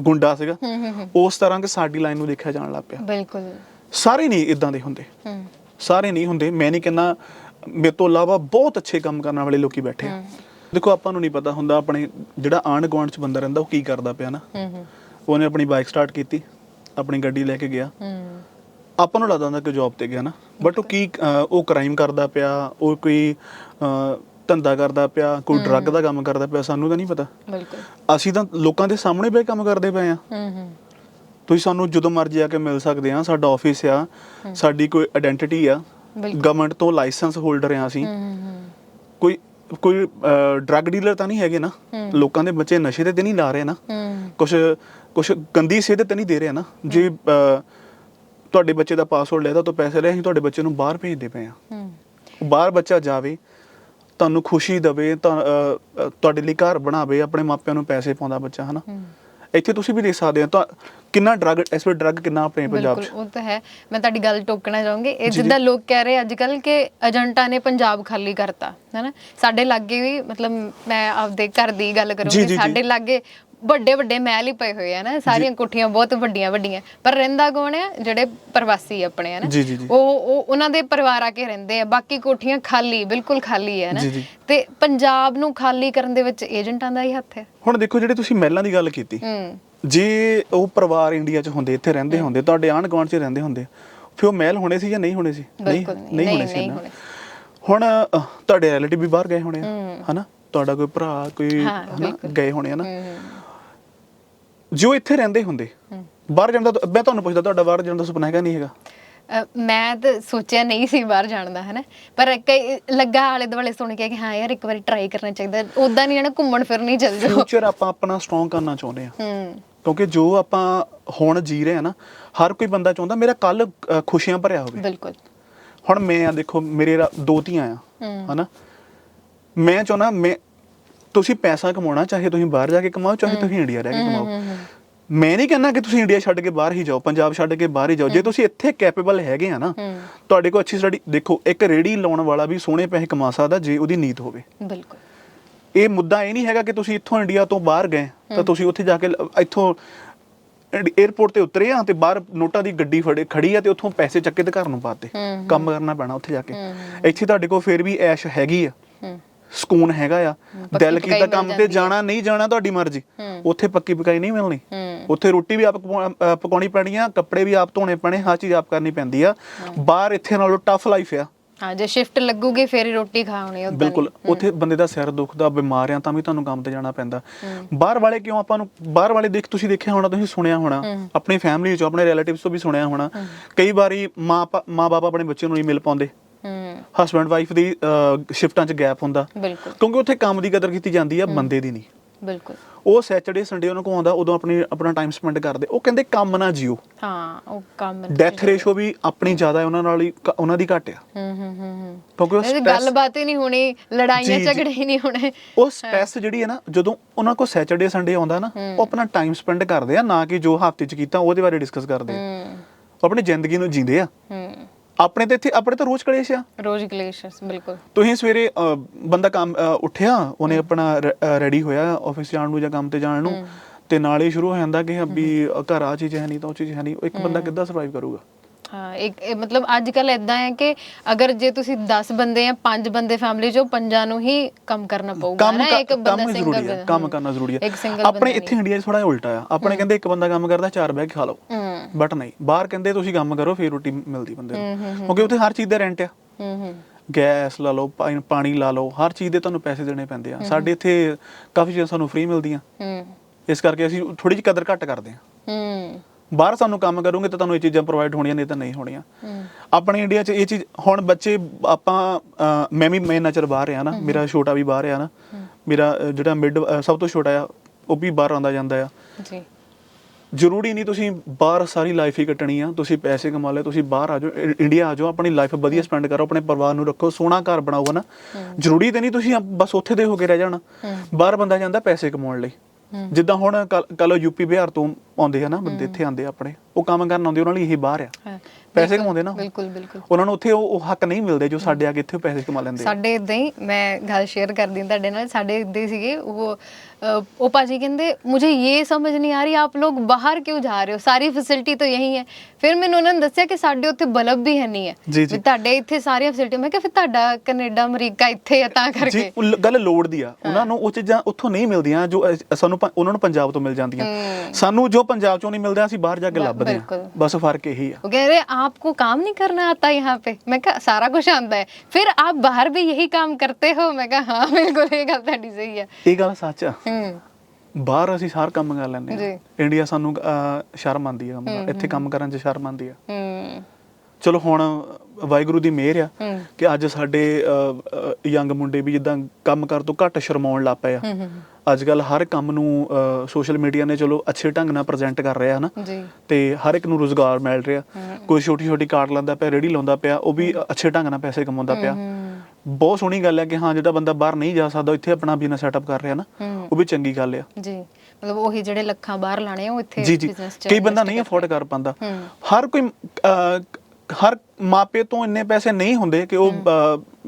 ਗੁੰਡਾ ਸੀਗਾ ਉਸ ਤਰ੍ਹਾਂ ਕਿ ਸਾਡੀ ਲਾਈਨ ਨੂੰ ਦੇਖਿਆ ਜਾਣ ਲੱਗ ਪਿਆ। ਬਿਲਕੁਲ। ਸਾਰੇ ਨਹੀਂ ਇਦਾਂ ਦੇ ਹੁੰਦੇ। ਹੂੰ। ਸਾਰੇ ਨਹੀਂ ਹੁੰਦੇ। ਮੈਂ ਨਹੀਂ ਕਹਿੰਦਾ ਮੇਰੇ ਤੋਂ ਇਲਾਵਾ ਬਹੁਤ ਅੱਛੇ ਕੰਮ ਕਰਨ ਵਾਲੇ ਲੋਕੀ ਬੈਠੇ ਆ। ਦੇਖੋ ਆਪਾਂ ਨੂੰ ਨਹੀਂ ਪਤਾ ਹੁੰਦਾ ਆਪਣੇ ਜਿਹੜਾ ਆਂਢ ਗੁਆਂਢ ਚ ਬੰਦਾ ਰਹਿੰਦਾ ਉਹ ਕੀ ਕਰਦਾ ਪਿਆ ਨਾ। ਉਹਨੇ ਆਪਣੀ ਬਾਈਕ ਸਟਾਰਟ ਕੀਤੀ ਆਪਣੀ ਗੱਡੀ ਲੈ ਕੇ ਗਿਆ। ਹੂੰ। ਆਪਾਂ ਨੂੰ ਲੱਗਦਾ ਹੁੰਦਾ ਕਿ ਜੌਬ ਤੇ ਗਿਆ ਨਾ ਬਟ ਉਹ ਕੀ ਉਹ ਕ੍ਰਾਈਮ ਕਰਦਾ ਪਿਆ ਉਹ ਕੋਈ ਧੰਦਾ ਕਰਦਾ ਪਿਆ ਕੋਈ ਡਰੱਗ ਦਾ ਕੰਮ ਕਰਦਾ ਪਿਆ ਸਾਨੂੰ ਤਾਂ ਨਹੀਂ ਪਤਾ। ਬਿਲਕੁਲ। ਅਸੀਂ ਤਾਂ ਲੋਕਾਂ ਦੇ ਸਾਹਮਣੇ ਬੈ ਕੰਮ ਕਰਦੇ ਪਏ ਆ ਹੂੰ ਹੂੰ। ਤੁਸੀਂ ਸਾਨੂੰ ਜਦੋਂ ਮਰਜ਼ੀ ਆ ਕੇ ਮਿਲ ਸਕਦੇ ਆ ਸਾਡਾ ਆਫਿਸ ਆ ਸਾਡੀ ਕੋਈ ਆਇਡੈਂਟੀਟੀ ਆ ਬਿਲਕੁਲ। ਗਵਰਨਮੈਂਟ ਤੋਂ ਲਾਇਸੈਂਸ ਹੋਲਡਰ ਆ ਅਸੀਂ। ਹੂੰ ਹੂੰ ਕੋਈ ਕੋਈ ਡਰੱਗ ਡੀਲਰ ਤਾਂ ਨਹੀਂ ਹੈਗੇ ਨਾ। ਲੋਕਾਂ ਦੇ ਬੱਚੇ ਨਸ਼ੇ ਤੇ ਤਾਂ ਨਹੀਂ ਲਾ ਰਹੇ ਨਾ। ਹੂੰ। ਕੁਛ ਕੁਛ ਗੰਦੀ ਸੇਧ ਤੇ ਨਹੀਂ ਦੇ ਰਹੇ ਨਾ। ਜੇ ਤੁਹਾਡੇ ਬੱਚੇ ਦਾ ਪਾਸਵਰਡ ਲੈਦਾ ਤੋਂ ਪੈਸੇ ਲੈ ਅਸੀਂ ਤੁਹਾਡੇ ਬੱਚੇ ਨੂੰ ਬਾਹਰ ਭੇਜਦੇ ਪਏ ਆ ਹੂੰ। ਬਾਹਰ ਬੱਚਾ ਜਾਵੇ ਤੁਹਾਨੂੰ ਖੁਸ਼ੀ ਦਵੇ ਤੁਹਾਡੇ ਲਈ ਘਰ ਬਣਾਵੇ ਆਪਣੇ ਮਾਪਿਆਂ ਨੂੰ ਪੈਸੇ ਪਾਉਂਦਾ ਬੱਚਾ ਹਨਾ? ਇੱਥੇ ਤੁਸੀਂ ਵੀ ਦੇਖ ਸਕਦੇ ਹੋ ਤਾਂ ਕਿੰਨਾ ਡਰੱਗ ਇਸ ਵੇਲੇ ਡਰੱਗ ਕਿੰਨਾ ਆਪਣੇ ਪੰਜਾਬ 'ਚ। ਬਿਲਕੁਲ ਉਹ ਤਾਂ ਹੈ। ਮੈਂ ਤੁਹਾਡੀ ਗੱਲ ਟੋਕਣਾ ਚਾਹੂੰਗੀ ਇਹ ਜਿੱਦਾਂ ਲੋਕ ਕਹਿ ਰਹੇ ਅੱਜ ਕੱਲ ਕਿ ਏਜੰਟਾਂ ਨੇ ਪੰਜਾਬ ਖਾਲੀ ਕਰਤਾ ਹੈਨਾ? ਸਾਡੇ ਲਾਗੇ ਵੀ ਮਤਲਬ ਮੈਂ ਆਪਦੇ ਘਰ ਦੀ ਗੱਲ ਕਰੂੰਗੀ ਸਾਡੇ ਲਾਗੇ ਵੱਡੇ ਵੱਡੇ ਮਹਿਲ ਹੀ ਪਏ ਹੋਏ ਆ ਨਾ ਸਾਰੀਆਂ ਕੋਠੀਆਂ ਬਹੁਤ ਵੱਡੀਆਂ ਵੱਡੀਆਂ। ਪਰ ਰਹਿੰਦਾ ਕੌਣ ਆ? ਜਿਹੜੇ ਪ੍ਰਵਾਸੀ ਆਪਣੇ ਆ ਨਾ। ਉਹ ਉਹ ਉਹਨਾਂ ਦੇ ਪਰਿਵਾਰ ਆ ਕੇ ਰਹਿੰਦੇ ਆ ਬਾਕੀ ਕੋਠੀਆਂ ਖਾਲੀ ਬਿਲਕੁਲ ਖਾਲੀ ਹੈ ਨਾ। ਤੇ ਪੰਜਾਬ ਨੂੰ ਖਾਲੀ ਕਰਨ ਦੇ ਵਿੱਚ ਏਜੰਟਾਂ ਦਾ ਹੀ ਹੱਥ ਹੈ। ਹੁਣ ਦੇਖੋ ਜਿਹੜੇ ਤੁਸੀਂ ਮਹਿਲਾਂ ਦੀ ਗੱਲ ਕੀਤੀ ਹੂੰ। ਜੇ ਉਹ ਪਰਿਵਾਰ ਇੰਡੀਆ 'ਚ ਹੁੰਦੇ ਇੱਥੇ ਰਹਿੰਦੇ ਹੁੰਦੇ ਤੁਹਾਡੇ ਆਂਢ ਗੁਆਂਢ 'ਚ ਰਹਿੰਦੇ ਹੁੰਦੇ ਫਿਰ ਉਹ ਮਹਿਲ ਹੋਣੇ ਸੀ ਜਾਂ ਨਹੀਂ ਹੋਣੇ ਸੀ? ਨਹੀਂ, ਨਹੀਂ। ਹੋਣੇ ਸੀ। ਹੋਣੇ। ਤੁਹਾਡੇ ਰਿਲੇਟਿਵ ਵੀ ਬਾਹਰ ਗਏ ਹੋਣੇ ਆ ਹੂੰ। ਹਨਾ? ਤੁਹਾਡਾ ਕੋਈ ਭਰਾ ਕੋਈ ਹਾਂ, ਹਨਾ। ਗਏ ਹੋਣੇ ਆ ਨਾ। ਹੂੰ। ਜੋ ਇੱਥੇ ਰਹਿੰਦੇ ਹੁੰਦੇ। ਬਾਹਰ ਜਾਣ ਦਾ ਮੈਂ ਤੁਹਾਨੂੰ ਪੁੱਛਦਾ ਤੁਹਾਡਾ ਬਾਹਰ ਜਾਣ ਦਾ ਸੁਪਨਾ ਹੈਗਾ ਨਹੀਂ ਹੈਗਾ? ਮੈਂ ਤਾਂ ਸੋਚਿਆ ਨਹੀਂ ਸੀ ਬਾਹਰ ਜਾਣ ਦਾ ਹਨਾ? ਪਰ ਕਈ ਲੱਗਾ ਆਲੇ ਦੁਆਲੇ ਸੁਣ ਕੇ ਕਿ ਹਾਂ ਯਾਰ ਇੱਕ ਵਾਰੀ ਟਰਾਈ ਕਰਨਾ ਚਾਹੀਦਾ। ਉਦਾਂ ਨਹੀਂ ਨਾ ਘੁੰਮਣ ਫਿਰਨ ਚੱਲ ਜਾਓ ਫਿਊਚਰ ਆਪਾਂ ਆਪਣਾ ਸਟਰੋਂਗ ਕਰਨਾ ਚਾਹੁੰਦੇ ਆ ਹੂੰ। ਕਿਉਂਕਿ ਜੋ ਆਪਾਂ ਹੁਣ ਜੀ ਰਹੇ ਆ ਨਾ ਹਰ ਕੋਈ ਬੰਦਾ ਚਾਹੁੰਦਾ ਮੇਰਾ ਕੱਲ ਖੁਸ਼ੀਆਂ ਭਰਿਆ ਹੋਵੇ। ਬਿਲਕੁਲ। ਹੁਣ ਮੈਂ ਆ ਦੇਖੋ ਮੇਰੇ ਦੋ ਧੀਆਂ ਆ ਹਨਾ? ਮੈਂ ਚਾਹੁੰਦਾ ਮੈਂ ਤੁਸੀਂ ਪੈਸਾ ਕਮਾਉਣਾ ਚਾਹੇ ਤੁਸੀਂ ਬਾਹਰ ਜਾ ਕੇ ਕਮਾਓ ਚਾਹੇ ਤੁਸੀਂ ਇੰਡੀਆ ਰਹਿ ਕੇ ਕਮਾਓ। ਮੈਂ ਨਹੀਂ ਕਹਿੰਦਾ ਕਿ ਤੁਸੀਂ ਇੰਡੀਆ ਛੱਡ ਕੇ ਬਾਹਰ ਹੀ ਜਾਓ ਪੰਜਾਬ ਛੱਡ ਕੇ ਬਾਹਰ ਹੀ ਜਾਓ। ਜੇ ਤੁਸੀਂ ਇੱਥੇ ਕੈਪੇਬਲ ਹੈਗੇ ਆ ਨਾ ਤੁਹਾਡੇ ਕੋਲ ਅੱਛੀ ਸਟੱਡੀ ਦੇਖੋ ਇੱਕ ਰੇੜੀ ਲਾਉਣ ਵਾਲਾ ਵੀ ਸੋਹਣੇ ਪੈਸੇ ਕਮਾ ਸਕਦਾ ਜੇ ਉਹਦੀ ਨੀਤ ਹੋਵੇ। ਬਿਲਕੁਲ। ਇਹ ਮੁੱਦਾ ਇਹ ਨਹੀਂ ਹੈਗਾ ਕਿ ਤੁਸੀਂ ਇੱਥੋਂ ਇੰਡੀਆ ਤੋਂ ਬਾਹਰ ਗਏ ਤਾਂ ਤੁਸੀਂ ਉੱਥੇ ਜਾ ਕੇ ਇੱਥੋਂ 에어ਪੋਰਟ ਤੇ ਉਤਰੇ ਆ ਤੇ ਬਾਹਰ ਨੋਟਾਂ ਦੀ ਗੱਡੀ ਫੜੇ ਖੜੀ ਆ ਤੇ ਉੱਥੋਂ ਪੈਸੇ ਚੱਕੇ ਤੇ ਘਰ ਨੂੰ ਪਾਤੇ ਕੰਮ ਕਰਨਾ ਪੈਣਾ ਉੱਥੇ ਜਾ ਕੇ। ਇੱਥੇ ਤੁਹਾਡੇ ਕੋਲ ਫਿਰ ਵੀ ਐਸ਼ ਹੈਗੀ ਆ। ਸਕੂਨ ਹੈਗਾ ਆ। ਦਿਲ ਕੀਤਾ ਕੰਮ ਤੇ ਜਾਣਾ ਨਹੀਂ ਜਾਣਾ ਤੁਹਾਡੀ ਮਰਜ਼ੀ। ਉੱਥੇ ਪੱਕੀ ਪਕਾਈ ਨਹੀਂ ਮਿਲਣੀ। ਉੱਥੇ ਰੋਟੀ ਵੀ ਆਪ ਪਕਾਉਣੀ ਪੈਣੀ ਆ ਕੱਪੜੇ ਵੀ ਆਪ ਧੋਣੇ ਪੈਣੇ ਹਰ ਚੀਜ਼ ਆਪ ਕਰਨੀ ਪੈਂਦੀ ਆ। ਬਾਹਰ ਇੱਥੇ ਨਾਲੋਂ ਟਫ ਲਾਈਫ ਆ। ਹਾਂ ਜੇ ਸ਼ਿਫਟ ਲੱਗੂਗੀ ਫੇਰ ਹੀ ਰੋਟੀ ਖਾਣੀ ਉਦਾਂ ਬਿਲਕੁਲ। ਉੱਥੇ ਬੰਦੇ ਦਾ ਸਿਰ ਦੁਖਦਾ ਬਿਮਾਰ ਆ ਤਾਂ ਵੀ ਤੁਹਾਨੂੰ ਕੰਮ ਤੇ ਜਾਣਾ ਪੈਂਦਾ। ਬਾਹਰ ਵਾਲੇ ਕਿਉਂ ਆਪਾਂ ਨੂੰ ਬਾਹਰ ਵਾਲੇ ਦੇਖ ਤੁਸੀਂ ਦੇਖਿਆ ਹੋਣਾ ਤੁਸੀਂ ਸੁਣਿਆ ਹੋਣਾ। ਆਪਣੀ ਫੈਮਿਲੀ ਚੋਂ ਆਪਣੇ ਰਿਲੇਟਿਵਸ ਤੋਂ ਵੀ ਸੁਣਿਆ ਹੋਣਾ। ਕਈ ਵਾਰੀ ਮਾਂ ਮਾਂ ਬਾਪ ਆਪਣੇ ਬੱਚੇ ਨੂੰ ਨਹੀਂ ਮਿਲ ਪਾਉਂਦੇ। ਹਸਬੰਡ ਵਾਈਫ ਦੀ ਸ਼ਿਫਟਾਂ 'ਚ ਗੈਪ ਹੁੰਦਾ। ਬਿਲਕੁਲ। ਕਿਉਂਕਿ ਉੱਥੇ ਕੰਮ ਦੀ ਕਦਰ ਕੀਤੀ ਜਾਂਦੀ ਆ ਬੰਦੇ ਦੀ ਨਹੀਂ। ਬਿਲਕੁਲ। ਉਹ ਸੈਚਰਡੇ ਸੰਡੇ ਉਹਨਾਂ ਕੋਲ ਆਉਂਦਾ ਉਦੋਂ ਆਪਣੀ ਆਪਣਾ ਟਾਈਮ ਸਪੈਂਡ ਕਰਦੇ। ਉਹ ਕਹਿੰਦੇ ਕੰਮ ਨਾ ਜਿਓ। ਹਾਂ ਉਹ ਕੰਮ ਡੈਥ ਰੇਸ਼ੋ ਵੀ ਆਪਣੀ ਜ਼ਿਆਦਾ ਹੈ ਉਹਨਾਂ ਨਾਲ ਹੀ ਉਹਨਾਂ ਦੀ ਘੱਟ ਆ। ਹੂੰ ਹੂੰ ਹੂੰ ਕਿਉਂਕਿ ਉਹ ਗੱਲਬਾਤ ਹੀ ਨਹੀਂ ਹੋਣੀ ਲੜਾਈਆਂ। ਝਗੜੇ ਹੀ ਨਹੀਂ ਹੋਣੇ। ਉਹ ਸਟ੍ਰੈਸ ਜਿਹੜੀ ਹੈ ਨਾ ਜਦੋਂ ਉਹਨਾਂ ਕੋਲ ਸੈਚਰਡੇ ਸੰਡੇ ਆਉਂਦਾ ਨਾ ਉਹ ਆਪਣਾ ਟਾਈਮ ਸਪੈਂਡ ਕਰਦੇ ਆ ਨਾ ਕਿ ਜੋ ਹਫ਼ਤੇ ਚ ਕੀਤਾ ਉਹਦੇ ਬਾਰੇ ਡਿਸਕਸ ਕਰਦੇ ਆ। ਹੂੰ। ਉਹ ਆਪਣੀ ਜ਼ਿੰਦਗੀ ਨੂੰ ਜੀਂਦੇ ਆ। ਹੂੰ। ਆਪਣੇ ਤੇ ਇੱਥੇ ਆਪਣੇ ਤਾਂ ਰੋਜ਼ ਕਲੇਸ਼ ਆ? ਰੋਜ਼ ਗਲੇਸ਼ੀਅਰਸ ਬਿਲਕੁਲ। ਤੁਸੀਂ ਸਵੇਰੇ ਅ, ਬੰਦਾ ਕੰਮ ਅ, ਉੱਠਿਆ ਉਹਨੇ ਆਪਣਾ ਰੈਡੀ ਹੋਇਆ ਆਫਿਸ ਜਾਣ ਨੂੰ ਜਾਂ ਕੰਮ ਤੇ ਜਾਣ ਨੂੰ ਤੇ ਨਾਲ ਸ਼ੁਰੂ ਹੋ ਜਾਂਦਾ ਕਿ ਵੀ ਘਰ ਆ ਚੀਜ਼ ਹੈ ਨਹੀਂ ਤਾਂ ਉਹ ਚੀਜ਼ ਹੈ ਨਹੀਂ ਉਹ ਇੱਕ ਬੰਦਾ ਕਿੱਦਾਂ ਸਰਵਾਈਵ ਕਰੂਗਾ? ਹਾਂ ਇੱਕ ਇਹ ਮਤਲਬ ਅੱਜ ਕੱਲ ਇਦਾਂ ਹੈ ਕਿ ਅਗਰ ਜੇ ਤੁਸੀਂ 10 ਬੰਦੇ ਆ 5 ਬੰਦੇ ਫੈਮਿਲੀ ਚੋਂ ਪੰਜਾਂ ਨੂੰ ਹੀ ਕੰਮ ਕਰਨਾ ਪਊਗਾ ਨਾ ਕ- ਇੱਕ ਬੰਦਾ ਕੰਮ ਜ਼ਰੂਰੀ ਸਿੰਗਲ ਹੈ ਕੰਮ ਕਰਨਾ ਜ਼ਰੂਰੀ ਹੈ। ਇੱਕ ਸਿੰਗਲ ਆਪਣੇ ਇੱਥੇ ਇੰਡੀਆ 'ਚ ਥੋੜਾ ਉਲਟਾ ਆ। ਆਪਣੇ ਕਹਿੰਦੇ ਇੱਕ ਬੰਦਾ ਕੰਮ ਕਰਦਾ ਚਾਰ ਬੈਗ ਖਾ ਲਓ। ਹੂੰ। ਬਟ ਨਹੀਂ ਬਾਹਰ ਕਹਿੰਦੇ ਤੁਸੀਂ ਕੰਮ ਕਰੋ ਫੇਰ ਰੋਟੀ ਮਿਲਦੀ ਬੰਦੇ ਨੂੰ। ਕਿਉਂਕਿ ਉੱਥੇ ਹਰ ਚੀਜ਼ ਦਾ ਰੈਂਟ ਆ। ਗੈਸ ਲਾ ਲਓ ਪਾਣੀ ਲਾ ਲਓ ਹਰ ਚੀਜ਼ ਦੇ ਤੁਹਾਨੂੰ ਪੈਸੇ ਦੇਣੇ ਪੈਂਦੇ ਆ। ਸਾਡੇ ਇੱਥੇ ਕਾਫੀ ਚੀਜ਼ਾਂ ਸਾਨੂੰ ਫ੍ਰੀ ਮਿਲਦੀਆਂ। ਹੂੰ। ਇਸ ਕਰਕੇ ਅਸੀਂ ਥੋੜੀ ਜਿਹੀ ਕਦਰ ਘੱਟ ਕਰਦੇ ਹੂੰ। ਬਾਹਰ ਸਾਨੂੰ ਕੰਮ ਕਰੋਗੇ ਤਾਂ ਤੁਹਾਨੂੰ ਇਹ ਚੀਜ਼ਾਂ ਪ੍ਰੋਵਾਈਡ ਹੋਣੀਆਂ ਨਹੀਂ ਤਾਂ ਨਹੀਂ ਹੋਣੀਆਂ। ਆਪਣੇ ਇੰਡੀਆ 'ਚ ਇਹ ਚੀਜ਼ ਹੁਣ ਬੱਚੇ ਆਪਾਂ ਮੈਂ ਵੀ ਮੈਂ ਨਚਰ ਬਾਹਰ ਆ ਨਾ ਮੇਰਾ ਛੋਟਾ ਵੀ ਬਾਹਰ ਆ ਨਾ। ਮੇਰਾ ਜਿਹੜਾ ਮਿਡ ਸਭ ਤੋਂ ਛੋਟਾ ਆ ਉਹ ਵੀ ਬਾਹਰ ਆਉਂਦਾ ਜਾਂਦਾ ਆ। ਜੀ। ਜ਼ਰੂਰੀ ਨਹੀਂ ਤੁਸੀਂ ਬਾਹਰ ਸਾਰੀ ਲਾਈਫ ਹੀ ਕੱਟਣੀ ਆ ਤੁਸੀਂ ਪੈਸੇ ਕਮਾ ਲਏ ਤੁਸੀਂ ਬਾਹਰ ਆ ਜਾਓ ਇੰਡੀਆ ਆ ਜਾਓ ਆਪਣੀ ਲਾਈਫ ਵਧੀਆ ਸਪੈਂਡ ਕਰੋ ਆਪਣੇ ਪਰਿਵਾਰ ਨੂੰ ਰੱਖੋ ਸੋਹਣਾ ਘਰ ਬਣਾਓ ਨਾ ਜ਼ਰੂਰੀ ਤੇ ਨਹੀਂ ਤੁਸੀਂ ਬਸ ਉੱਥੇ ਦੇ ਹੋ ਕੇ ਰਹਿ ਜਾਣਾ। ਬਾਹਰ ਬੰਦਾ ਜਾਂਦਾ ਪੈਸੇ ਕਮਾਉਣ ਲਈ। ਜਿੱਦਾਂ ਹੁਣ ਕੱਲ ਯੂਪੀ ਬਿਹਾਰ ਤੋਂ ਆਉਂਦੇ ਆ ਨਾ ਬੰਦੇ ਇੱਥੇ ਆਉਂਦੇ ਆ ਆਪਣੇ। ਉਹ ਕੰਮ ਕਰਨ ਆਉਂਦੇ ਉਹਨਾਂ ਲਈ ਇਹ ਬਾਹਰ ਆ ਹਾਂ ਪੈਸੇ ਕਮਾਉਂਦੇ ਨਾ ਬਿਲਕੁਲ ਬਿਲਕੁਲ ਉਹਨਾਂ ਨੂੰ ਉੱਥੇ ਉਹ ਉਹ ਹੱਕ ਨਹੀਂ ਮਿਲਦੇ ਜੋ ਸਾਡੇ ਆ ਕੇ ਇੱਥੇ ਪੈਸੇ ਕਮਾ ਲੈਂਦੇ ਆ ਸਾਡੇ ਇਦਾਂ ਹੀ ਮੈਂ ਗੱਲ ਸ਼ੇਅਰ ਕਰਦੀ ਹਾਂ ਤੁਹਾਡੇ ਨਾਲ ਸਾਡੇ ਇਦਾਂ ਹੀ ਸੀਗੇ ਉਹ ਅ, ਉਹ ਪਾਜੀ ਕਹਿੰਦੇ मुझे ये समझ नहीं आ रही आप लोग बाहर क्यों जा रहे हो सारी ਫੈਸਿਲਿਟੀ ਤਾਂ ਯਹੀ ਹੈ ਫਿਰ ਮੈਨੂੰ ਉਹਨਾਂ ਨੇ ਦੱਸਿਆ ਕਿ ਸਾਡੇ ਉੱਥੇ ਬਲਬ ਵੀ ਹੈ ਨਹੀਂ ਹੈ ਜੀ, ਜੀ। ਵੀ ਤੁਹਾਡੇ ਇੱਥੇ ਸਾਰੀਆਂ ਫੈਸਿਲਿਟੀ ਮੈਂ ਕਿਹਾ ਫਿਰ ਤੁਹਾਡਾ ਕੈਨੇਡਾ ਅਮਰੀਕਾ ਇੱਥੇ ਆ ਤਾਂ ਜੀ ਕਰਕੇ ਉਹ ਲ- ਗੱਲ ਲੋੜ ਦੀ ਆ ਉਹਨਾਂ ਨੂੰ ਉਹ ਚੀਜ਼ਾਂ ਉੱਥੋਂ ਨਹੀਂ ਮਿਲਦੀਆਂ ਜੋ ਅ- ਸਾਨੂੰ ਪ- ਉਹਨਾਂ ਨੂੰ ਪੰਜਾਬ ਤੋਂ ਮਿਲ ਜਾਂਦੀਆਂ ਸਾਨੂੰ ਜੋ ਪੰਜਾਬ ਚੋਂ ਨਹੀਂ ਮਿਲਦਾ ਅਸੀਂ ਬਾਹਰ ਜਾ ਕੇ ਬ- ਲੱਭਦੇ ਬਿਲਕੁਲ। ਆ ਬਸ ਫਰਕ ਇਹੀ ਆ वो कह रहे आपको काम नहीं करना आता यहाँ पे मैं कहा सारा कुछ आता है फिर आप बाहर भी यही काम करते हो मैं कहा हाँ बिल्कुल ये गल ਤੁਹਾਡੀ ਸਹੀ ਹੈ ਇਹ ਗੱਲ ਸੱਚ ਆ ਹੂੰ ਬਾਹਰ ਅਸੀਂ ਸਾਰ ਕੰਮ ਕਰ ਲੈਂਦੇ ਜੀ। ਆ ਇੰਡੀਆ ਸਾਨੂੰ ਅ, ਸ਼ਰਮ ਆਉਂਦੀ ਆ ਕੰਮ ਕਰਨ- ਇੱਥੇ ਕੰਮ ਕਰਨ 'ਚ ਸ਼ਰਮ ਆਉਂਦੀ ਆ ਹੂੰ ਚਲੋ ਹੁਣ ਵਾਹਿਗੁਰੂ ਦੀ ਮਿਹਰ ਆ ਕਿ ਅੱਜ ਸਾਡੇ ਯੰਗ ਮੁੰਡੇ ਵੀ ਜਿੱਦਾਂ ਕੰਮ ਕਰ ਤੋਂ ਘੱਟ ਸ਼ਰਮਾਉਣ ਲੱਗ ਪਏ ਆ। ਅੱਜ ਕੱਲ ਹਰ ਕੰਮ ਨੂੰ ਸੋਸ਼ਲ ਮੀਡੀਆ ਨੇ ਚਲੋ ਅੱਛੇ ਢੰਗ ਨਾਲ ਪ੍ਰੈਜ਼ੈਂਟ ਕਰ ਰਿਹਾ ਹਨਾ? ਤੇ ਹਰ ਇੱਕ ਨੂੰ ਰੋਜ਼ਗਾਰ ਮਿਲ ਰਿਹਾ। ਕੋਈ ਛੋਟੀ ਛੋਟੀ ਕਾਰਡ ਲਾਉਂਦਾ ਪਿਆ ਰੇੜੀ ਲਾਉਂਦਾ ਪਿਆ ਉਹ ਵੀ ਅੱਛੇ ਢੰਗ ਨਾਲ ਪੈਸੇ ਕਮਾਉਂਦਾ ਪਿਆ। ਬਹੁਤ ਸੋਹਣੀ ਗੱਲ ਹੈ ਕਿ ਹਾਂ ਜਿਹੜਾ ਬੰਦਾ ਬਾਹਰ ਨਹੀਂ ਜਾ ਸਕਦਾ ਇੱਥੇ ਆਪਣਾ ਬਿਜ਼ਨਸ ਸੈਟਅਪ ਕਰ ਰਿਹਾ ਨਾ। ਉਹ ਵੀ ਚੰਗੀ ਗੱਲ ਆ। ਜੀ। ਮਤਲਬ ਉਹੀ ਜਿਹੜੇ ਲੱਖਾਂ ਬਾਹਰ ਲਾਣੇ ਉਹ ਇੱਥੇ business ਚ ਕਈ ਬੰਦਾ ਨਹੀਂ ਅਫੋਰਡ ਕਰ ਪਾਉਂਦਾ। ਹਰ ਕੋਈ ਹਰ ਮਾਪੇ ਤੋਂ ਇੰਨੇ ਪੈਸੇ ਨਹੀਂ ਹੁੰਦੇ ਕਿ ਉਹ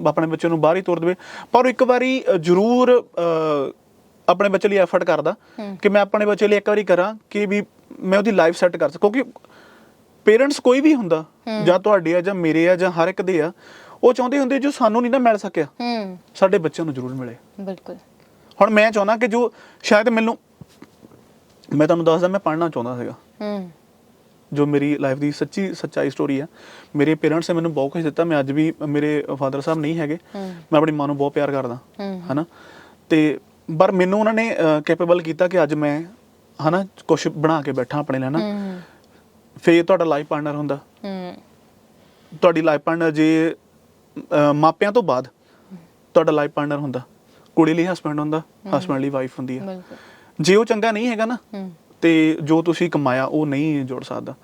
ਆਪਣੇ ਬੱਚੇ ਨੂੰ ਬਾਹਰ ਹੀ ਤੋਰ ਦੇਵੇ। ਪਰ ਇੱਕ ਵਾਰੀ ਜ਼ਰੂਰ ਆਪਣੇ ਬੱਚੇ ਲਈ ਐਫਰਟ ਕਰਦਾ ਕਿ ਮੈਂ ਆਪਣੇ ਬੱਚੇ ਲਈ ਇੱਕ ਵਾਰੀ ਕਰਾਂ ਕਿ ਵੀ ਮੈਂ ਉਹਦੀ ਲਾਈਫ ਸੈੱਟ ਕਰ ਸਕਾਂ। ਕਿਉਂਕਿ ਪੇਰੈਂਟਸ ਕੋਈ ਵੀ ਹੁੰਦਾ ਜਾਂ ਤੁਹਾਡੇ ਆ ਜਾਂ ਮੇਰੇ ਆ ਜਾਂ ਹਰ ਇੱਕ ਦੇ ਆ ਉਹ ਚਾਹੁੰਦੇ ਹੁੰਦੇ ਜੋ ਸਾਨੂੰ ਨਹੀਂ ਨਾ ਮਿਲ ਸਕਿਆ। ਹੂੰ। ਸਾਡੇ ਬੱਚਿਆਂ ਨੂੰ ਜ਼ਰੂਰ ਮਿਲੇ। ਬਿਲਕੁਲ। ਹੁਣ ਮੈਂ ਚਾਹੁੰਦਾ ਕਿ ਜੋ ਸ਼ਾਇਦ ਮੈਨੂੰ ਮੈਂ ਤੁਹਾਨੂੰ ਦੱਸਦਾ ਮੈਂ ਪੜ੍ਹਨਾ ਚਾਹੁੰਦਾ ਸੀਗਾ। ਹੂੰ। ਜੋ ਮੇਰੀ ਲਾਈਫ ਦੀ ਸੱਚੀ ਸੱਚਾਈ ਸਟੋਰੀ ਆ। ਮੇਰੇ ਪੇਰੈਂਟਸ ਨੇ ਮੈਨੂੰ ਬਹੁਤ ਕੁਝ ਦਿੱਤਾ। ਮੈਂ ਅੱਜ ਵੀ ਮੇਰੇ ਫਾਦਰ ਸਾਹਿਬ ਨਹੀਂ ਹੈਗੇ। ਮੈਂ ਆਪਣੀ ਮਾਂ ਨੂੰ ਬਹੁਤ ਪਿਆਰ ਕਰਦਾ। ਹਨਾ? ਤੇ ਪਰ ਮੈਨੂੰ ਉਹਨਾਂ ਨੇ ਕੈਪੇਬਲ ਕੀਤਾ ਕਿ ਅੱਜ ਮੈਂ ਹਨਾ ਕੁਝ ਬਣਾ ਕੇ ਬੈਠਾ ਆਪਣੇ ਲਈ ਹਨਾ? ਫੇਰ ਤੁਹਾਡਾ ਲਾਈਫ ਪਾਰਟਨਰ ਹੁੰਦਾ। ਤੁਹਾਡੀ ਲਾਈਫ ਪਾਰਟਨਰ ਜੇ ਮਾਪਿਆਂ ਤੋਂ ਬਾਅਦ ਤੁਹਾਡਾ ਲਾਈਫ ਪਾਰਟਨਰ ਹੁੰਦਾ। ਕੁੜੀ ਲਈ ਹਸਬੰਡ ਹੁੰਦਾ। ਹਸਬੰਡ ਲਈ ਵਾਈਫ ਹੁੰਦੀ ਹੈ ਜੇ ਉਹ ਚੰਗਾ ਨਹੀਂ ਹੈਗਾ ਨਾ ਤੇ ਜੋ ਤੁਸੀਂ ਕਮਾਇਆ ਉਹ ਨਹੀਂ ਜੋੜ ਸਕਦਾ।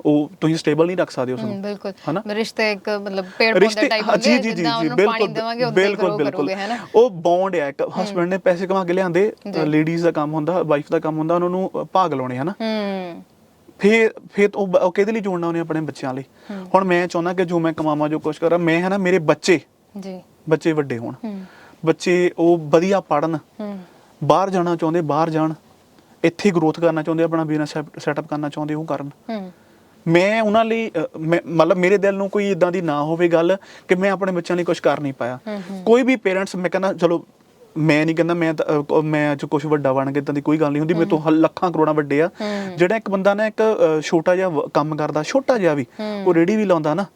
ਉਹ ਤੁਸੀਂ ਸਟੇਬਲ ਨਹੀਂ ਰੱਖ ਸਕਦੇ ਉਸ ਨੂੰ। ਬਿਲਕੁਲ। ਹਨਾ? ਰਿਸ਼ਤੇ ਇੱਕ ਮਤਲਬ ਪੇੜ ਪੌਦੇ ਟਾਈਪ ਹੁੰਦੇ ਜੀ ਜੀ ਜੀ ਬਿਲਕੁਲ ਬਿਲਕੁਲ ਬਿਲਕੁਲ। ਉਹ ਬੌਂਡ ਹੈ ਇੱਕ ਹਸਬੰਡ ਨੇ ਪੈਸੇ ਕਮਾ ਕੇ ਲਿਆਂਦੇ ਲੇਡੀਜ਼ ਦਾ ਕੰਮ ਹੁੰਦਾ ਵਾਈਫ ਦਾ ਕੰਮ ਹੁੰਦਾ ਉਹਨਾਂ ਨੂੰ ਭਾਗ ਲਾਉਣੇ ਹਨਾ? ਫੇਰ ਫੇਰ ਉਹ ਕਿਹਦੇ ਲਈ ਜੋੜਨਾ ਉਹਨੇ ਆਪਣੇ ਬੱਚਿਆਂ ਲਈ? ਹੁਣ ਮੈਂ ਚਾਹੁੰਦਾ ਕਿ ਜੋ ਮੈਂ ਕਮਾਵਾਂ ਜੋ ਕੁਝ ਕਰਾਂ ਮੈਂ ਹਨਾ ਮੇਰੇ ਬੱਚੇ। ਜੀ। ਬੱਚੇ ਵੱਡੇ ਹੋਣ। ਬੱਚੇ ਉਹ ਵਧੀਆ ਪੜਨ ਹੂੰ ਬਾਹਰ ਜਾਣਾ ਚਾਹੁੰਦੇ ਬਾਹਰ ਜਾਣ। ਇੱਥੇ ਗਰੋਥ ਕਰਨਾ ਚਾਹੁੰਦੇ ਆਪਣਾ ਬਿਜ਼ਨਸ ਸੈਟਅਪ ਕਰਨਾ ਚਾਹੁੰਦੇ ਉਹ ਕਰਨ। ਹੂੰ। ਮੈਂ ਉਹਨਾਂ ਲਈ ਮਤਲਬ ਮੇਰੇ ਦਿਲ ਨੂੰ ਕੋਈ ਇਦਾਂ ਦੀ ਨਾ ਹੋਵੇ ਗੱਲ ਕਿ ਮੈਂ ਆਪਣੇ ਬੱਚਿਆਂ ਲਈ ਕੁਝ ਕਰ ਨਹੀਂ ਪਾਇਆ। ਕੋਈ ਵੀ ਪੇਰੈਂਟਸ ਮੈਂ ਕਹਿੰਦਾ ਚਲੋ ਮੈਂ ਨਹੀਂ ਕਹਿੰਦਾ ਮੈਂ ਕੋ- ਮੈਂ ਅੱਜ ਕੁਝ ਵੱਡਾ ਬਣ ਗਿਆ ਤਾਂ ਦੀ ਕੋਈ ਗੱਲ ਨਹੀਂ ਹੁੰਦੀ ਮੇਰੇ ਤੋਂ ਲੱਖਾਂ ਕਰੋੜਾਂ ਵੱਡੇ ਆ। ਜਿਹੜਾ ਇੱਕ ਬੰਦਾ ਨਾ ਇੱਕ ਛੋਟਾ ਜਿਹਾ ਕੰਮ ਕਰਦਾ ਛੋਟਾ ਜਿਹਾ ਵੀ ਉਹ ਰੇੜੀ ਵੀ ਲਾਉਂਦਾ ਨਾ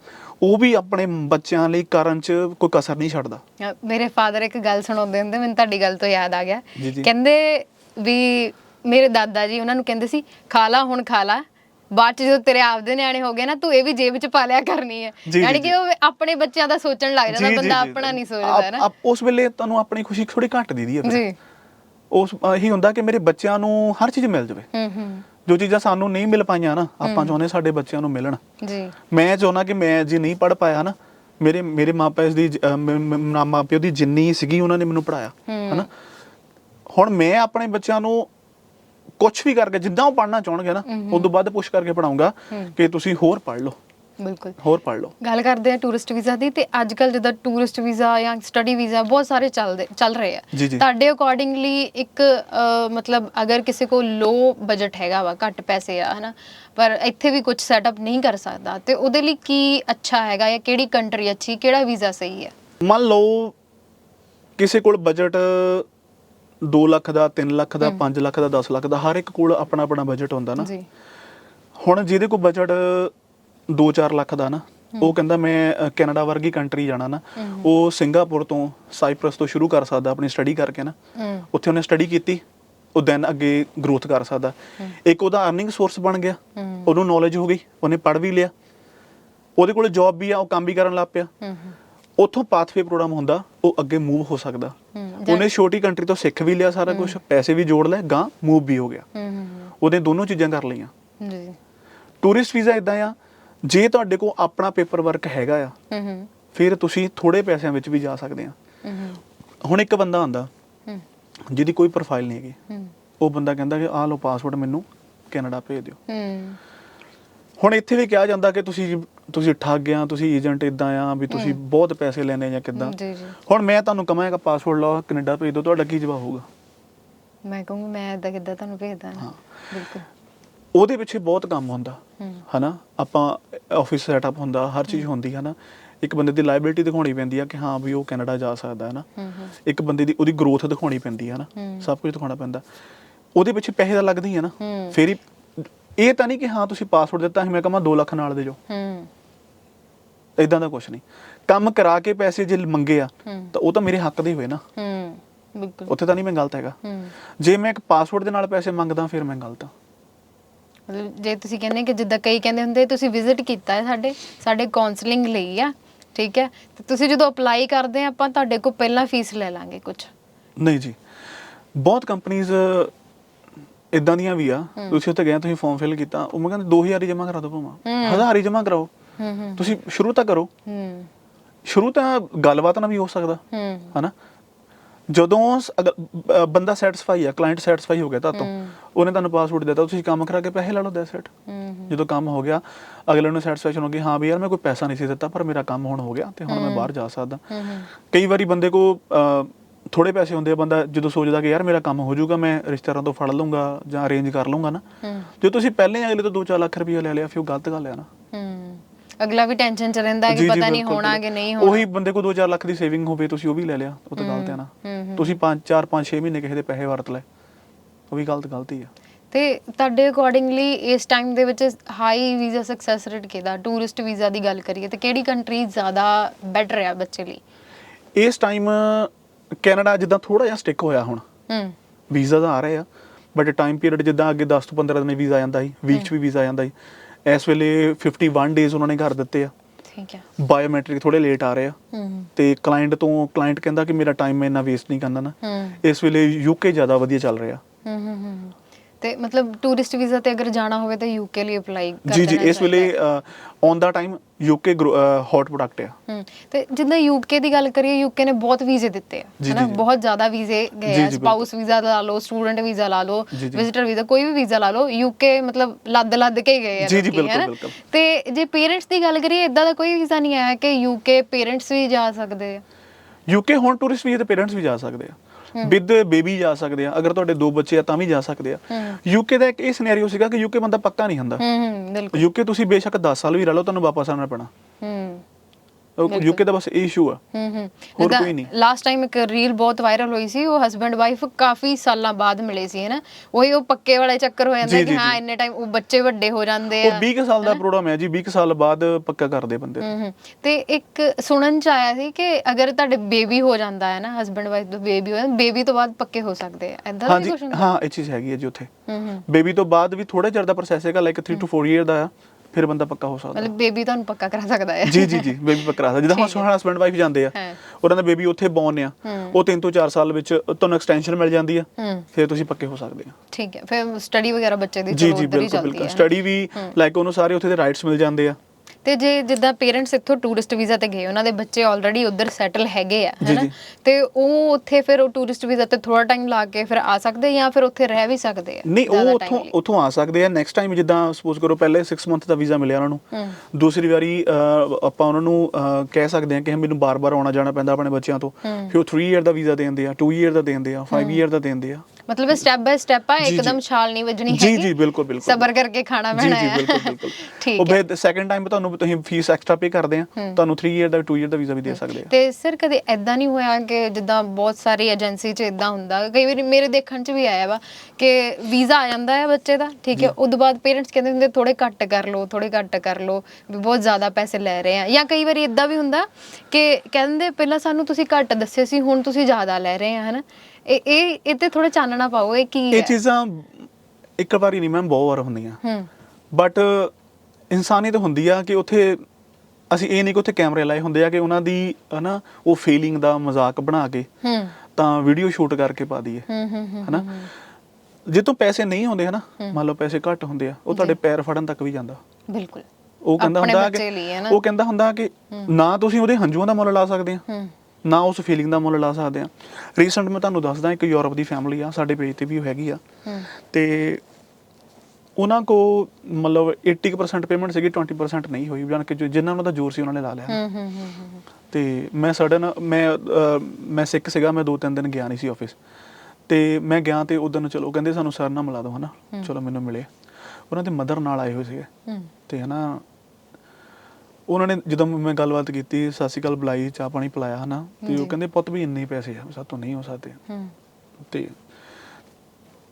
ਉਹ ਵੀ ਆਪਣੇ ਬੱਚਿਆਂ ਲਈ ਕਰਨ ਚ ਕੋਈ ਕਸਰ ਨਹੀਂ ਛੱਡਦਾ। ਮੇਰੇ ਫਾਦਰ ਇੱਕ ਗੱਲ ਸੁਣਾਉਂਦੇ ਹੁੰਦੇ ਮੈਨੂੰ ਤੁਹਾਡੀ ਗੱਲ ਤੋਂ ਯਾਦ ਆ ਗਿਆ। ਕਹਿੰਦੇ ਵੀ ਮੇਰੇ ਦਾਦਾ ਜੀ ਉਹਨਾਂ ਨੂੰ ਕਹਿੰਦੇ ਸੀ ਖਾ ਲਾ ਹੁਣ ਖਾ ਲਾ। ਬਾਅਦ ਚ ਜਦੋਂ ਤੇਰੇ ਆਪਦੇ ਨਿਆਣੇ ਹੋ ਗਏ ਨਾ ਤੂੰ ਇਹ ਵੀ ਜੇਬ ਚ ਪਾ ਲਿਆ ਕਰਨੀ ਹੈ। ਜੀ, ਯਾਨੀ ਜੀ, ਕਿ ਉਹ ਆਪਣੇ ਬੱਚਿਆਂ ਦਾ ਸੋਚਣ ਲੱਗ ਜਾਂਦਾ ਬੰਦਾ। ਆਪਣਾ ਨਹੀਂ ਸੋਚਦਾ ਹੈ ਨਾ ਉਸ ਵੇਲੇ ਤੁਹਾਨੂੰ ਆਪਣੀ ਖੁਸ਼ੀ ਥੋੜੀ ਘੱਟ ਦੀਦੀ ਹੈ ਫਿਰ। ਜੀ। ਉਸ ਇਹੀ ਹੁੰਦਾ ਕਿ ਮੇਰੇ ਬੱਚਿਆਂ ਨੂੰ ਹਰ ਚੀਜ਼ ਮਿਲ ਜਾਵੇ। ਹੂੰ ਹੂੰ। ਜੋ ਚੀਜ਼ਾਂ ਸਾਨੂੰ ਨਹੀਂ ਮਿਲ ਪਾਈਆਂ ਨਾ ਆਪਾਂ ਚਾਹੁੰਦੇ ਸਾਡੇ ਬੱਚਿਆਂ ਨੂੰ ਮਿਲਣ। ਜੀ। ਮੈਂ ਚਾਹੁੰਦਾ ਕਿ ਮੈਂ ਜੇ ਨਹੀਂ ਪੜ ਪਾਇਆ ਨਾ ਮੇਰੇ ਮੇਰੇ ਮਾਪੇ ਦੀ ਜ- ਅਹ ਮ- ਮ- ਮ- ਮਾਪਿਓ ਦੀ ਜਿੰਨੀ ਸੀਗੀ ਉਹਨਾਂ ਨੇ ਮੈਨੂੰ ਪੜਾਇਆ। ਹਨਾ। ਹੁਣ ਮੈਂ ਆਪਣੇ ਬੱਚਿਆਂ ਨੂੰ ਕੁਝ ਵੀ ਕਰਕੇ ਜਿੱਦਾਂ ਉਹ ਪੜਨਾ ਚਾਹਣਗੇ ਨਾ ਉਸ ਤੋਂ ਬਾਅਦ ਪੁਸ਼ ਕਰਕੇ ਪੜਾਉਂਗਾ ਕਿ ਤੁਸੀਂ ਹੋਰ ਪੜ ਲਓ। ਬਿਲਕੁਲ। ਹੋਰ ਪੜ ਲਓ। ਗੱਲ ਕਰਦੇ ਆ ਟੂਰਿਸਟ ਵੀਜ਼ਾ ਦੀ ਤੇ ਅੱਜ ਕੱਲ ਜਿੱਦਾਂ ਟੂਰਿਸਟ ਵੀਜ਼ਾ ਜਾਂ ਸਟੱਡੀ ਵੀਜ਼ਾ ਬਹੁਤ ਸਾਰੇ ਚੱਲਦੇ ਚੱਲ ਰਹੇ ਆ। ਤੁਹਾਡੇ ਅਕੋਰਡਿੰਗਲੀ ਇੱਕ ਮਤਲਬ ਅਗਰ ਕਿਸੇ ਕੋਲ ਲੋ ਬਜਟ ਹੈਗਾ ਵਾ ਘੱਟ ਪੈਸੇ ਆ ਹਨਾ ਪਰ ਇੱਥੇ ਵੀ ਕੁਝ ਸੈਟਅਪ ਨਹੀਂ ਕਰ ਸਕਦਾ ਤੇ ਉਹਦੇ ਲਈ ਕੀ ਅੱਛਾ ਹੈਗਾ ਜਾਂ ਕਿਹੜੀ ਕੰਟਰੀ ਅੱਛੀ ਕਿਹੜਾ ਵੀਜ਼ਾ ਸਹੀ ਹੈ? ਮੰਨ ਲਓ ਕਿਸੇ ਕੋਲ ਬਜਟ 2 ਲੱਖ ਦਾ 3 ਲੱਖ ਦਾ 5 ਲੱਖ ਦਾ 10 ਲੱਖ ਦਾ ਹਰ ਇੱਕ ਕੋਲ ਆਪਣਾ ਆਪਣਾ ਬਜਟ ਹੁੰਦਾ ਨਾ। ਜੀ। ਹੁਣ ਜਿਹਦੇ ਕੋਲ ਬਜਟ 2-4 ਲੱਖ ਦਾ ਨਾ ਉਹ ਕਹਿੰਦਾ ਮੈਂ ਕੈਨੇਡਾ ਵਰਗੀ ਕੰਟਰੀ ਜਾਣਾ ਨਾ ਉਹ ਸਿੰਗਾਪੁਰ ਤੋਂ ਸਾਈਪ੍ਰਸ ਤੋਂ ਸ਼ੁਰੂ ਕਰ ਸਕਦਾ ਆਪਣੀ ਸਟੱਡੀ ਕਰਕੇ ਨਾ। ਉੱਥੇ ਉਹਨੇ ਸਟੱਡੀ ਕੀਤੀ ਉਹ ਦੈਨ ਅੱਗੇ ਗਰੋਥ ਕਰ ਸਕਦਾ। ਇੱਕ ਉਹਦਾ ਅਰਨਿੰਗ ਸੋਰਸ ਬਣ ਗਿਆ ਉਹਨੂੰ ਨੌਲੇਜ ਹੋ ਗਈ ਉਹਨੇ ਪੜ੍ਹ ਵੀ ਲਿਆ। ਉਹਦੇ ਕੋਲ ਜੌਬ ਵੀ ਆ ਉਹ ਕੰਮ ਵੀ ਕਰਨ ਲੱਗ ਪਿਆ। ਉੱਥੋਂ ਪਾਥਵੇ ਪ੍ਰੋਗਰਾਮ ਹੁੰਦਾ ਉਹ ਅੱਗੇ ਮੂਵ ਹੋ ਸਕਦਾ। ਉਹਨੇ ਛੋਟੀ ਕੰਟਰੀ ਤੋਂ ਸਿੱਖ ਵੀ ਲਿਆ ਸਾਰਾ ਕੁਝ ਪੈਸੇ ਵੀ ਜੋੜ ਲਏ ਗਾਂ ਮੂਵ ਵੀ ਹੋ ਗਿਆ। ਉਹਨੇ ਦੋਨੋਂ ਚੀਜ਼ਾਂ ਕਰ ਲਈਆਂ। ਜੀ। ਟੂਰਿਸਟ ਵੀਜ਼ਾ ਇਦਾਂ ਆ ਜੇ ਤੁਹਾਡੇ ਕੋਲ ਆਪਣਾ ਪੇਪਰ ਵਰਕ ਹੈਗਾ ਆ ਫਿਰ ਤੁਸੀਂ ਥੋੜੇ ਪੈਸਿਆਂ ਵਿੱਚ ਵੀ ਜਾ ਸਕਦੇ ਆ। ਹੁਣ ਇੱਕ ਬੰਦਾ ਆਂਦਾ ਜਿਹਦੀ ਕੋਈ ਪ੍ਰੋਫਾਈਲ ਨਹੀਂ ਹੈਗੀ। ਉਹ ਬੰਦਾ ਕਹਿੰਦਾ ਕਿ ਆਹ ਲਓ ਪਾਸਪੋਰਟ ਮੈਨੂੰ ਕੈਨੇਡਾ ਭੇਜ ਦਿਓ। ਹੁਣ ਇੱਥੇ ਵੀ ਕਿਹਾ ਜਾਂਦਾ ਕਿ ਤੁਸੀਂ ਤੁਸੀਂ ਠੱਗ ਗਿਆ ਤੁਸੀਂ ਏਜੰਟ ਇਦਾਂ ਆ ਵੀ ਤੁਸੀਂ ਬਹੁਤ ਪੈਸੇ ਲੈਣੇ ਜਾਂ ਕਿਦਾਂ? ਜੀ ਜੀ। ਹੁਣ ਮੈਂ ਤੁਹਾਨੂੰ ਕਹਾਂਗਾ ਪਾਸਪੋਰਟ ਲਓ ਕੈਨੇਡਾ ਭੇਜ ਦਿਓ ਤੁਹਾਡਾ ਕੀ ਜਵਾਬ ਹੋਊਗਾ? ਮੈਂ ਕਹੂੰਗੀ ਮੈਂ ਏਦਾਂ ਕਿੱਦਾਂ ਤੁਹਾਨੂੰ ਭੇਜਦਾ। ਹਾਂ। ਬਿਲਕੁਲ। ਉਹਦੇ ਪਿੱਛੇ ਬਹੁਤ ਕੰਮ ਹੁੰਦਾ ਹਨਾ? ਆਪਾਂ ਆਫਿਸ ਸੈਟਅਪ ਹੁੰਦਾ ਹਰ ਚੀਜ਼ ਹੁੰਦੀ ਹੈ ਨਾ ਇੱਕ ਬੰਦੇ ਦੀ ਲਾਇਬਿਲਿਟੀ ਦਿਖਾਉਣੀ ਪੈਂਦੀ ਆ ਕਿ ਹਾਂ ਵੀ ਉਹ ਕੈਨੇਡਾ ਜਾ ਸਕਦਾ ਹੈ ਨਾ ਇੱਕ ਬੰਦੇ ਦੀ ਉਹਦੀ ਗਰੋਥ ਦਿਖਾਉਣੀ ਪੈਂਦੀ ਹੈ। ਨਾ। ਸਭ ਕੁਝ ਦਿਖਾਉਣਾ ਪੈਂਦਾ। ਉਹਦੇ ਪਿੱਛੇ ਪੈਸੇ ਤਾਂ ਲੱਗਦੇ ਹੀ ਆ ਨਾ। ਫੇਰ ਹੀ ਇਹ ਤਾਂ ਨਹੀਂ ਕਿ ਹਾਂ ਤੁਸੀਂ ਪਾਸਪੋਰਟ ਦਿੱਤਾ ਸੀ ਮੈਂ ਕਹਾਂ 2 ਲੱਖ ਨਾਲ ਦੇ ਜੋ ਹੂੰ। ਇਦਾਂ ਦਾ ਕੁਝ ਨਹੀਂ। ਕੰਮ ਕਰਾ ਕੇ ਪੈਸੇ ਜੇ ਮੰਗੇ ਆ ਤਾਂ ਉਹ ਤਾਂ ਮੇਰੇ ਹੱਕ ਦੇ ਹੋਏ ਨਾ। ਹੂੰ ਬਿਲਕੁਲ। ਉੱਥੇ ਤਾਂ ਨਹੀਂ ਮੈਂ ਗਲਤ ਹੈਗਾ। ਜੇ ਮੈਂ ਇੱਕ ਪਾਸਪੋਰਟ ਦੇ ਨਾਲ ਪੈਸੇ ਮੰਗਦਾ ਫਿਰ ਮੈਂ ਗਲਤ ਹਾਂ। ਮਤਲਬ ਜੇ ਤੁਸੀਂ ਕਹਿੰਦੇ ਕਿ ਜਿੱਦਾਂ ਕਈ ਕਹਿੰਦੇ ਹੁੰਦੇ ਤੁਸੀਂ ਵਿਜ਼ਿਟ ਕੀਤਾ ਹੈ ਸਾਡੇ ਸਾਡੇ ਕਾਉਂਸਲਿੰਗ ਲਈ ਆ ਠੀਕ ਹੈ? ਤੇ ਤੁਸੀਂ ਜਦੋਂ ਅਪਲਾਈ ਕਰਦੇ ਆ ਆਪਾਂ ਤੁਹਾਡੇ ਕੋਲ ਪਹਿਲਾਂ ਫੀਸ ਲੈ ਲਾਂਗੇ ਕੁਝ ਨਹੀਂ ਜੀ। ਬਹੁਤ ਕੰਪਨੀਆਂ ਇਦਾਂ ਦੀਆਂ ਵੀ ਆ। ਤੁਸੀਂ ਉੱਥੇ ਗਏ ਤੁਸੀਂ ਫਾਰਮ ਫਿਲ ਕੀਤਾ ਉਹ ਮੈਂ ਕਹਿੰਦਾ 2000 ਹੀ ਜਮ੍ਹਾਂ ਕਰਾ ਦਿਓ ਭਾਵੇਂ 1000 ਹੀ ਜਮ੍ਹਾਂ ਕਰਾਓ। ਹੂੰ ਤੁਸੀਂ ਸ਼ੁਰੂ ਤਾਂ ਕਰੋ। ਹੂੰ ਸ਼ੁਰੂ ਤਾਂ ਗੱਲਬਾਤ ਨਾਲ ਵੀ ਹੋ ਸਕਦਾ ਹੂੰ ਹਨਾ? ਜਦੋਂ ਅਗਰ ਬੰਦਾ ਸੈਟੀਸਫਾਈ ਆ ਕਲਾਇੰਟ ਸੈਟੀਸਫਾਈ ਹੋ ਗਿਆ ਤਾਂ ਤੋਂ ਉਹਨੇ ਤੁਹਾਨੂੰ ਪਾਸਪੋਰਟ ਦਿੱਤਾ ਤੁਸੀਂ ਕੰਮ ਕਰਾ ਕੇ ਪੈਸੇ ਲੈ ਲਓ ਦੈਟਸ ਇਟ ਜਦੋਂ ਕੰਮ ਹੋ ਗਿਆ ਅਗਲੇ ਨੂੰ ਸੈਟੀਸਫੈਕਸ਼ਨ ਹੋ ਗਈ ਹਾਂ ਵੀ ਯਾਰ ਮੈਂ ਕੋਈ ਪੈਸਾ ਨਹੀਂ ਸੀ ਦਿੱਤਾ ਪਰ ਮੇਰਾ ਕੰਮ ਹੁਣ ਹੋ ਗਿਆ ਤੇ ਹੁਣ ਮੈਂ ਬਾਹਰ ਜਾ ਸਕਦਾ। ਕਈ ਵਾਰੀ ਬੰਦੇ ਕੋ ਥੋੜੇ ਪੈਸੇ ਹੁੰਦੇ ਆ ਬੰਦਾ ਜਦੋਂ ਸੋਚਦਾ ਕਿ ਯਾਰ ਮੇਰਾ ਕੰਮ ਹੋ ਜਾਊਗਾ ਮੈਂ ਰਿਸ਼ਤੇਦਾਰਾਂ ਤੋਂ ਫੜ ਲਊਂਗਾ ਜਾਂ ਅਰੇਂਜ ਕਰ ਲਊਂਗਾ ਨਾ ਜੇ ਤੁਸੀਂ ਪਹਿਲੇ ਅਗਲੇ ਤੋਂ 2-4 ਲੱਖ ਰੁਪਏ ਲੈ ਲਿਆ ਫਿਰ ਉਹ ਗਲਤ ਗੱਲ ਆ ਨਾ। ਅਗਲਾ ਵੀ ਟੈਨਸ਼ਨ ਚ ਰਹਿੰਦਾ ਕਿ ਪਤਾ ਨਹੀਂ ਹੋਣਾ ਕਿ। ਨਹੀਂ ਹੋਣਾ। ਉਹੀ ਬੰਦੇ ਕੋ 2-4 ਲੱਖ ਦੀ ਸੇਵਿੰਗ ਹੋਵੇ ਤੁਸੀਂ ਉਹ ਵੀ ਲੈ ਲਿਆ ਉਹ ਤਾਂ ਗਲਤ ਹੈ ਨਾ। ਹੂੰ ਤੁਸੀਂ 5 4 5 6 ਮਹੀਨੇ ਕਿਸੇ ਦੇ ਪੈਸੇ ਵਰਤ ਲਏ ਉਹ ਵੀ ਗਲਤ ਗਲਤੀ ਆ ਤੇ ਤੁਹਾਡੇ ਅਕੋਰਡਿੰਗਲੀ ਇਸ ਟਾਈਮ ਦੇ ਵਿੱਚ ਹਾਈ ਵੀਜ਼ਾ ਸਕਸੈਸ ਰੇਟ ਕਿਹਦਾ? ਟੂਰਿਸਟ ਵੀਜ਼ਾ ਦੀ ਗੱਲ ਕਰੀਏ ਤੇ ਕਿਹੜੀ ਕੰਟਰੀ ਜ਼ਿਆਦਾ ਬੈਟਰ ਆ ਬੱਚੇ ਲਈ? ਇਸ ਟਾਈਮ ਕੈਨੇਡਾ ਜਿੱਦਾਂ ਥੋੜਾ ਜਿਹਾ ਸਟਿਕ ਹੋਇਆ ਹੁਣ। ਹੂੰ। ਵੀਜ਼ਾ ਤਾਂ ਆ ਰਹੇ ਆ ਬਟ ਟਾਈਮ ਪੀਰੀਅਡ ਜਿੱਦਾਂ ਅੱਗੇ 10 ਤੋਂ 15 ਦਿਨ ਵੀਜ਼ਾ ਆ ਜਾਂਦਾ ਸੀ ਵੀਕ 'ਚ ਵੀ ਵੀਜ਼ਾ ਆ ਜਾਂਦਾ ਸੀ। ਇਸ ਵੇਲੇ 51 ਡੇਜ਼ ਉਹਨਾਂ ਨੇ ਕਰ ਦਿੱਤੇ ਆ। ਠੀਕ ਹੈ ਬਾਇਓਮੈਟ੍ਰਿਕ ਥੋੜੇ ਲੇਟ ਆ ਰਹੇ ਆ। ਹੂੰ ਤੇ ਕਲਾਇੰਟ ਤੋਂ ਕਲਾਇੰਟ ਕਹਿੰਦਾ ਕਿ ਮੇਰਾ ਟਾਈਮ ਮੈਂ ਇੰਨਾ ਵੇਸਟ ਨਹੀਂ ਕਰਨਾ ਨਾ। ਇਸ ਵੇਲੇ ਯੂਕੇ ਜ਼ਿਆਦਾ ਵਧੀਆ ਚੱਲ ਰਿਹਾ। ਹੂੰ ਹੂੰ ਹੂੰ। ਤੇ ਮਤਲਬ ਟੂਰਿਸਟ ਵੀਜ਼ਾ ਤੇ ਅਗਰ ਜਾਣਾ ਹੋਵੇ ਤਾਂ ਯੂਕੇ ਲਈ ਅਪਲਾਈ ਕਰ ਜੀ ਜੀ ਇਸ ਵੇਲੇ। ਔਨ ਦਾ ਟਾਈਮ ਯੂਕੇ ਹੌਟ ਪ੍ਰੋਡਕਟ ਆ ਹੂੰ ਤੇ ਜਿੱਦਾਂ ਯੂਕੇ ਦੀ ਗੱਲ ਕਰੀਏ ਯੂਕੇ ਨੇ ਬਹੁਤ ਵੀਜ਼ੇ ਦਿੱਤੇ ਆ ਹਨਾ। ਬਹੁਤ ਜ਼ਿਆਦਾ ਵੀਜ਼ੇ ਗਏ ਆ ਸਪਾਊਸ ਵੀਜ਼ਾ ਲਾ ਲਓ ਸਟੂਡੈਂਟ ਵੀਜ਼ਾ ਲਾ ਲਓ। ਵਿਜ਼ਿਟਰ ਵੀਜ਼ਾ ਕੋਈ ਵੀ ਵੀਜ਼ਾ ਲਾ ਲਓ ਯੂਕੇ ਮਤਲਬ ਲੱਦ ਲੱਦ ਕੇ ਹੀ ਗਏ ਆ ਜੀ, ਜੀ, ਲੋਕੀ, ਬਿਲਕੁਲ? ਬਿਲਕੁਲ। ਤੇ ਜੇ ਪੇਰੈਂਟਸ ਦੀ ਗੱਲ ਕਰੀਏ ਇਦਾਂ ਦਾ ਕੋਈ ਵੀਜ਼ਾ ਨਹੀਂ ਆਇਆ ਕਿ ਯੂਕੇ ਪੇਰੈਂਟਸ ਵੀ ਜਾ ਸਕਦੇ ਆ ਯੂਕੇ ਹੁਣ ਟੂਰਿਸਟ ਵੀ ਤੇ ਪੇਰੈਂਟਸ ਵੀ ਜਾ ਸਕਦੇ ਆ ਵਿਦ ਬੇਬੀ ਜਾ ਸਕਦੇ ਆ ਅਗਰ ਤੁਹਾਡੇ ਦੋ ਬੱਚੇ ਆ ਤਾਂ ਵੀ ਜਾ ਸਕਦੇ ਆ। ਯੂਕੇ ਦਾ ਇੱਕ ਇਹ ਸਿਨੈਰੀਓ ਸੀਗਾ ਕਿ ਯੂਕੇ ਬੰਦਾ ਪੱਕਾ ਨਹੀਂ ਹੁੰਦਾ। ਹੂੰ ਹੂੰ ਬਿਲਕੁਲ। ਯੂਕੇ ਤੁਸੀਂ ਬੇਸ਼ੱਕ 10 ਸਾਲ ਵੀ ਰਹਿ ਲਓ ਤੁਹਾਨੂੰ ਵਾਪਸ ਆਉਣਾ ਪੈਣਾ। ਹੂੰ। ਯੂਕੇ ਦਾ ਬਸ ਇਹ ਇਸ਼ੂ ਆ। ਹੂੰ ਹੂੰ। ਹੋਰ ਕੋਈ ਨਹੀਂ। ਲਾਸਟ ਟਾਈਮ ਇੱਕ ਰੀਲ ਬਹੁਤ ਵਾਇਰਲ ਹੋਈ ਸੀ ਉਹ ਹਸਬੰਡ ਵਾਈਫ ਕਾਫੀ ਸਾਲਾਂ ਬਾਅਦ ਮਿਲੇ ਸੀ ਹੈਨਾ? ਉਹੀ ਉਹ ਪੱਕੇ ਵਾਲਾ ਚੱਕਰ ਹੋ ਜਾਂਦਾ ਕਿ ਹਾਂ। ਇੰਨੇ ਟਾਈਮ ਉਹ ਬੱਚੇ ਵੱਡੇ ਹੋ ਜਾਂਦੇ ਉਹ ਆ 20 ਕੁ ਸਾਲ ਦਾ ਪ੍ਰੋਗਰਾਮ ਹੈ ਜੀ 20 ਕੁ ਸਾਲ ਬਾਅਦ ਪੱਕਾ ਕਰਦੇ ਬੰਦੇ। ਹੂੰ ਹੂੰ। ਤੇ ਇੱਕ ਸੁਣਨ ਚ ਆਇਆ ਸੀ ਕਿ ਅਗਰ ਤੁਹਾਡੇ ਬੇਬੀ ਹੋ ਜਾਂਦਾ ਹੈ ਨਾ ਹਸਬੰਡ ਵਾਈਫ ਦਾ ਬੇਬੀ ਹੋ ਜਾਂਦਾ ਬੇਬੀ ਤੋਂ ਬਾਅਦ ਪੱਕੇ ਹੋ ਸਕਦੇ ਆ। ਐਦਾਂ ਦਾ ਵੀ ਕੁਝ ਹਾਂ ਇਹ ਚੀਜ਼ ਹੈਗੀ ਹੈ ਜੀ ਉੱਥੇ। ਹੂੰ ਹੂੰ। ਬੇਬੀ ਤੋਂ ਬਾਅਦ ਵੀ ਥੋੜਾ ਚਿਰ ਦਾ ਪ੍ਰੋਸੈਸ ਹੈਗਾ ਲਾਈਕ 3 ਟੂ 4 ਇਅਰ ਦਾ ਆ। ਫਿਰ ਬੰਦਾ ਪੱਕਾ ਹੋ ਸਕਦਾ। ਮਤਲਬ ਬੇਬੀ ਤੁਹਾਨੂੰ ਪੱਕਾ ਕਰਾ ਸਕਦਾ ਹੈ। ਜੀ ਜੀ ਜੀ ਬੇਬੀ ਪੱਕਾ ਸਕਦਾ। ਜਿੱਦਾਂ ਹੁਣ ਹਸਬੰਡ ਵਾਈਫ ਜਾਂਦੇ ਆ। ਹਾਂ। ਉਹਨਾਂ ਦਾ ਬੇਬੀ ਉੱਥੇ ਬੌਰਨ ਆ। ਉਹ 3 ਤੋਂ 4 ਸਾਲ ਵਿੱਚ ਤੁਹਾਨੂੰ ਐਕਸਟੈਂਸ਼ਨ ਮਿਲ ਜਾਂਦੀ ਆ। ਹੂੰ। ਫਿਰ ਤੁਸੀਂ ਪੱਕੇ ਹੋ ਸਕਦੇ ਆ। ਠੀਕ ਹੈ। ਫਿਰ ਸਟੱਡੀ ਵਗੈਰਾ ਬੱਚੇ ਦੀ ਜੀ ਚਲੋ ਜੀ ਉੱਧਰ ਹੀ ਬਿਲਕੁਲ ਚੱਲਦੀ ਬਿਲਕੁਲ ਹੈ। ਸਟੱਡੀ ਵੀ ਲਾਈਕ ਉਹਨੂੰ ਸਾਰੇ ਉੱਥੇ ਦੇ ਰਾਈਟਸ ਮਿਲ ਜਾਂਦੇ ਆ। ਤੇ ਜੇ ਜਿੱਦਾਂ ਪੇਰੈਂਟਸ ਇੱਥੋਂ ਟੂਰਿਸਟ ਵੀਜ਼ਾ ਤੇ ਗਏ ਉਹਨਾਂ ਦੇ ਬੱਚੇ ਆਲਰੇਡੀ ਉੱਧਰ ਸੈਟਲ ਹੈਗੇ ਆ ਹੈਨਾ। ਤੇ ਉਹ ਉੱਥੇ ਫਿਰ ਉਹ ਟੂਰਿਸਟ ਵੀਜ਼ਾ ਤੇ ਥੋੜਾ ਟਾਈਮ ਲਾ ਕੇ ਫਿਰ ਆ ਸਕਦੇ ਜਾਂ ਫਿਰ ਉੱਥੇ ਰਹਿ ਵੀ ਸਕਦੇ ਆ? ਨਹੀਂ ਉਹ ਉੱਥੋਂ? ਉੱਥੋਂ ਆ ਸਕਦੇ ਆ। ਨੈਕਸਟ ਟਾਈਮ ਜਿੱਦਾਂ ਸਪੋਜ਼ ਕਰੋ ਪਹਿਲੇ 6 ਮੰਥ ਦਾ ਵੀਜ਼ਾ ਮਿਲਿਆ ਉਹਨਾਂ ਨੂੰ। ਦੂਸਰੀ ਵਾਰੀ ਆਪਾਂ ਉਹਨਾਂ ਨੂੰ ਕਹਿ ਸਕਦੇ ਆ ਕਿ ਮੈਨੂੰ ਬਾਰ-ਬਾਰ ਆਉਣਾ ਜਾਣਾ ਪੈਂਦਾ ਆਪਣੇ ਬੱਚਿਆਂ ਤੋਂ। ਫਿਰ ਉਹ 3 ਇਅਰ ਦਾ ਵੀਜ਼ਾ ਦੇਂਦੇ ਆ 2 ਇਅਰ ਦਾ ਦੇਂਦੇ ਆ 5 ਇਅਰ ਦਾ ਦੇਂਦੇ ਆ। ਮਤਲਬ ਸਟੈਪ ਬਾਈ ਸਟੈਪ ਆ ਜੀ, ਜੀ। ਇੱਕਦਮ ਛਾਲ ਨਹੀਂ ਵੱਜਣੀ ਜੀ ਹੈਗੀ। ਜੀ ਬਿਲਕੁਲ ਬਿਲਕੁਲ। ਸਬਰ ਕਰਕੇ ਖਾਣਾ ਜੀ ਪੈਣਾ ਜੀ ਹੈ ਬਿਲਕੁਲ ਬਿਲਕੁਲ। [laughs] ਠੀਕ ਉਹ ਫਿਰ ਸੈਕੰਡ ਟਾਈਮ ਤੁਹਾਨੂੰ ਤੁਸੀਂ ਫੀਸ ਐਕਸਟਰਾ ਪੇ ਕਰਦੇ ਆ ਤੁਹਾਨੂੰ 3 ਇਅਰ ਦਾ 2 ਇਅਰ ਦਾ ਵੀਜ਼ਾ ਵੀ ਦੇ ਸਕਦੇ ਆ। ਤੇ ਸਰ ਕਦੇ ਐਦਾਂ ਨਹੀਂ ਹੋਇਆ ਕਿ ਜਿੱਦਾਂ ਬਹੁਤ ਸਾਰੀ ਏਜੰਸੀ 'ਚ ਇਦਾਂ ਹੁੰਦਾ? ਕਈ ਵਾਰੀ ਮੇਰੇ ਦੇਖਣ 'ਚ ਵੀ ਆਇਆ ਵਾ ਕਿ ਵੀਜ਼ਾ ਆ ਜਾਂਦਾ ਹੈ ਬੱਚੇ ਦਾ ਠੀਕ ਹੈ। ਉਸ ਤੋਂ ਬਾਅਦ ਪੇਰੈਂਟਸ ਕਹਿੰਦੇ ਹੁੰਦੇ ਥੋੜੇ ਘੱਟ ਕਰ ਲਓ ਥੋੜੇ ਘੱਟ ਕਰ ਲਓ ਵੀ ਬਹੁਤ ਜ਼ਿਆਦਾ ਪੈਸੇ ਲੈ ਰਹੇ ਆ। ਜਾਂ ਕਈ ਵਾਰੀ ਇਦਾਂ ਵੀ ਹੁੰਦਾ ਕਿ ਕਹਿੰਦੇ ਪਹਿਲਾਂ ਸਾਨੂੰ ਤੁਸੀਂ ਘੱਟ ਦੱਸੇ ਸੀ ਹੁਣ ਤੁਸੀਂ ਜ਼ਿਆਦਾ ਲੈ ਰਹੇ ਆ ਹਨਾ? ਇਹ ਇਹ ਇਹ ਤੇ ਥੋੜਾ ਚਾਨਣਾ ਪਾਓ ਇਹ ਕੀ ਇਹ ਹੈ? ਚੀਜ਼ਾਂ ਇੱਕ ਵਾਰੀ ਨਹੀਂ ਮੈਮ ਬਹੁਤ ਵਾਰ ਹੁੰਦੀਆਂ। ਹੂੰ। ਬਟ ਇਨਸਾਨੀਅਤ ਹੁੰਦੀ ਆ ਕਿ ਉੱਥੇ ਅਸੀਂ ਇਹ ਨਹੀਂ ਕਿ ਉੱਥੇ ਕੈਮਰੇ ਲਾਏ ਹੁੰਦੇ ਆ ਕਿ ਉਹਨਾਂ ਦੀ ਹਨਾ ਉਹ ਫੀਲਿੰਗ ਦਾ ਮਜ਼ਾਕ ਬਣਾ ਕੇ ਹੂੰ। ਤਾਂ ਵੀਡੀਓ ਸ਼ੂਟ ਕਰਕੇ ਪਾ ਦਈਏ। ਹੂੰ ਹੂੰ ਹੂੰ ਹਨਾ? ਜੇ ਤੋਂ ਪੈਸੇ ਨਹੀਂ ਹੁੰਦੇ ਹਨਾ ਮੰਨ ਲਓ ਪੈਸੇ ਘੱਟ ਹੁੰਦੇ ਆ ਉਹ ਤੁਹਾਡੇ ਪੈਰ ਫੜਨ ਤੱਕ ਵੀ ਜਾਂਦਾ। ਬਿਲਕੁਲ। ਉਹ ਕਹਿੰਦਾ ਆਪਣੇ ਹੁੰਦਾ ਬੱਚੇ ਲਈ ਹੈ ਨਾ। ਕਿ ਉਹ ਕਹਿੰਦਾ ਹੁੰਦਾ ਕਿ ਨਾ ਤੁਸੀਂ ਉਹਦੇ ਹੰਝੂਆਂ ਦਾ ਮੁੱਲ ਲਾ ਸਕਦੇ ਆ। ਹੂੰ। ਨਾ ਉਸ ਫੀਲਿੰਗ ਦਾ ਮੁੱਲ ਲਾ ਸਕਦੇ ਆ ਰੀਸੈਂਟ ਮੈਂ ਤੁਹਾਨੂੰ ਦੱਸਦਾ ਇੱਕ ਯੂਰਪ ਦੀ ਫੈਮਿਲੀ ਆ ਸਾਡੇ ਪੇਜ ਤੇ ਵੀ ਹੈਗੀ ਆ। ਤੇ ਉਹਨਾਂ ਕੋ ਮਤਲਬ 80% ਪੇਮੈਂਟ ਸੀਗੀ 20% ਨਹੀਂ ਹੋਈ। ਜਾਨ ਕਿ ਜਿੰਨਾ ਉਹਨਾਂ ਦਾ ਜ਼ੋਰ ਸੀ ਉਹਨਾਂ ਨੇ ਲਾ ਲਿਆ। ਹੂੰ ਹੂੰ ਹੂੰ ਹੂੰ ਤੇ ਮੈਂ ਸਡਨ ਮੈਂ ਮੈਂ ਸਿੱਖ ਸੀਗਾ ਮੈਂ ਦੋ ਤਿੰਨ ਦਿਨ ਗਿਆ ਨਹੀਂ ਸੀ ਆਫਿਸ ਤੇ ਮੈਂ ਗਿਆ ਤੇ ਉਦੋਂ ਚਲੋ ਕਹਿੰਦੇ ਸਾਨੂੰ ਸਰ ਨਾਲ ਮਿਲਾ ਦਿਓ ਹਨਾ। ਚਲੋ ਮੈਨੂੰ ਮਿਲੇ। ਉਹਨਾਂ ਦੇ ਮਦਰ ਨਾਲ ਆਏ ਹੋਏ ਸੀਗੇ। ਤੇ ਹਨਾ ਉਹਨਾਂ ਨੇ ਜਦੋਂ ਮੈਂ ਗੱਲਬਾਤ ਕੀਤੀ ਸਤਿ ਸ਼੍ਰੀ ਅਕਾਲ ਬੁਲਾਈ ਚਾਹ ਪਾਣੀ ਪਿਲਾਇਆ ਹਨਾ? ਤੇ ਉਹ ਕਹਿੰਦੇ ਪੁੱਤ ਵੀ ਇੰਨੇ ਹੀ ਪੈਸੇ ਆ ਸਾਤੋਂ ਨਹੀਂ ਹੋ ਸਕਦੇ। ਹੂੰ। ਤੇ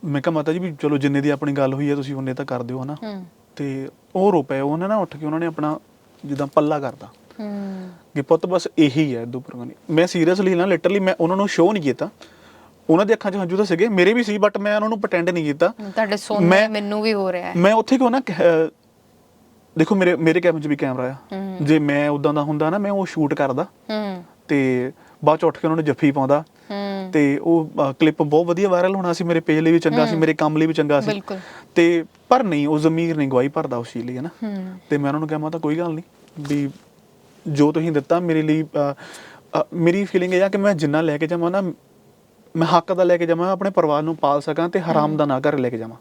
ਮੈਂ ਕਿਹਾ ਮਾਤਾ ਜੀ ਵੀ ਚਲੋ ਜਿੰਨੇ ਦੀ ਆਪਣੀ ਗੱਲ ਹੋਈ ਹੈ ਤੁਸੀਂ ਉਹਨੇ ਤਾਂ ਕਰ ਦਿਓ ਹਨਾ? ਹੂੰ। ਤੇ ਉਹ ਰੋ ਪਏ ਉਹਨੇ ਨਾ ਉੱਠ ਕੇ ਉਹਨਾਂ ਨੇ ਆਪਣਾ ਜਿੱਦਾਂ ਪੱਲਾ ਕਰਤਾ। ਹੂੰ। ਕਿ ਪੁੱਤ ਬਸ ਇਹੀ ਹੈ ਦੋ ਨਹੀਂ ਮੈਂ ਸੀਰੀਅਸਲੀ ਨਾ ਲਿਟਰਲੀ ਮੈਂ ਉਹਨਾਂ ਨੂੰ ਸ਼ੋਅ ਨਹੀਂ ਕੀਤਾ। ਉਹਨਾਂ ਦੇ ਅੱਖਾਂ 'ਚ ਹੰਝੂ ਤਾਂ ਸੀਗੇ ਮੇਰੇ ਵੀ ਸੀ ਬਟ ਮੈਂ ਉਹਨਾਂ ਨੂੰ ਪ੍ਰਟੈਂਡ ਨਹੀਂ ਕੀਤਾ। ਤੁਹਾਡੇ ਸੋਨੇ ਮੈਨੂੰ ਵੀ ਹੋ ਰਿਹਾ ਹੈ। ਮੈਂ ਉੱਥੇ ਕਿਉਂ ਨਾ ਦੇਖੋ ਮੇਰੇ ਮੇਰੇ ਕੈਮਰੇ 'ਚ ਵੀ ਕੈਮਰਾ ਆ। ਜੇ ਮੈਂ ਉਦਾਂ ਦਾ ਹੁੰਦਾ ਨਾ ਮੈਂ ਉਹ ਸ਼ੂਟ ਕਰਦਾ। ਤੇ ਬਾਅਦ ਚ ਉੱਠ ਕੇ ਉਹਨਾਂ ਨੂੰ ਜੱਫੀ ਪਾਉਂਦਾ। ਤੇ ਉਹ ਕਲਿੱਪ ਬਹੁਤ ਵਧੀਆ ਵਾਇਰਲ ਹੋਣਾ ਸੀ ਮੇਰੇ ਪੇਜ ਲਈ ਵੀ ਚੰਗਾ ਸੀ ਮੇਰੇ ਕੰਮ ਲਈ ਵੀ ਚੰਗਾ ਸੀ। ਤੇ ਪਰ ਨਹੀਂ ਉਹ ਜ਼ਮੀਰ ਨਹੀਂ ਗਵਾਹੀ ਭਰਦਾ ਉਸ ਚੀਜ਼ ਲਈ ਹੈ ਨਾ। ਤੇ ਮੈਂ ਉਹਨਾਂ ਨੂੰ ਕਿਹਾ ਮੈਂ ਤਾਂ ਕੋਈ ਗੱਲ ਨਹੀਂ ਵੀ ਜੋ ਤੁਸੀਂ ਦਿੱਤਾ ਮੇਰੇ ਲਈ ਮੇਰੀ ਫੀਲਿੰਗ ਇਹ ਆ ਕਿ ਮੈਂ ਜਿੰਨਾ ਲੈ ਕੇ ਜਾਵਾਂ ਨਾ ਮੈਂ ਹੱਕ ਦਾ ਲੈ ਕੇ ਜਾਵਾਂ ਆਪਣੇ ਪਰਿਵਾਰ ਨੂੰ ਪਾਲ ਸਕਾਂ ਤੇ ਹਰਾਮ ਦਾ ਨਾ ਘਰ ਲੈ ਕੇ ਜਾਵਾਂ।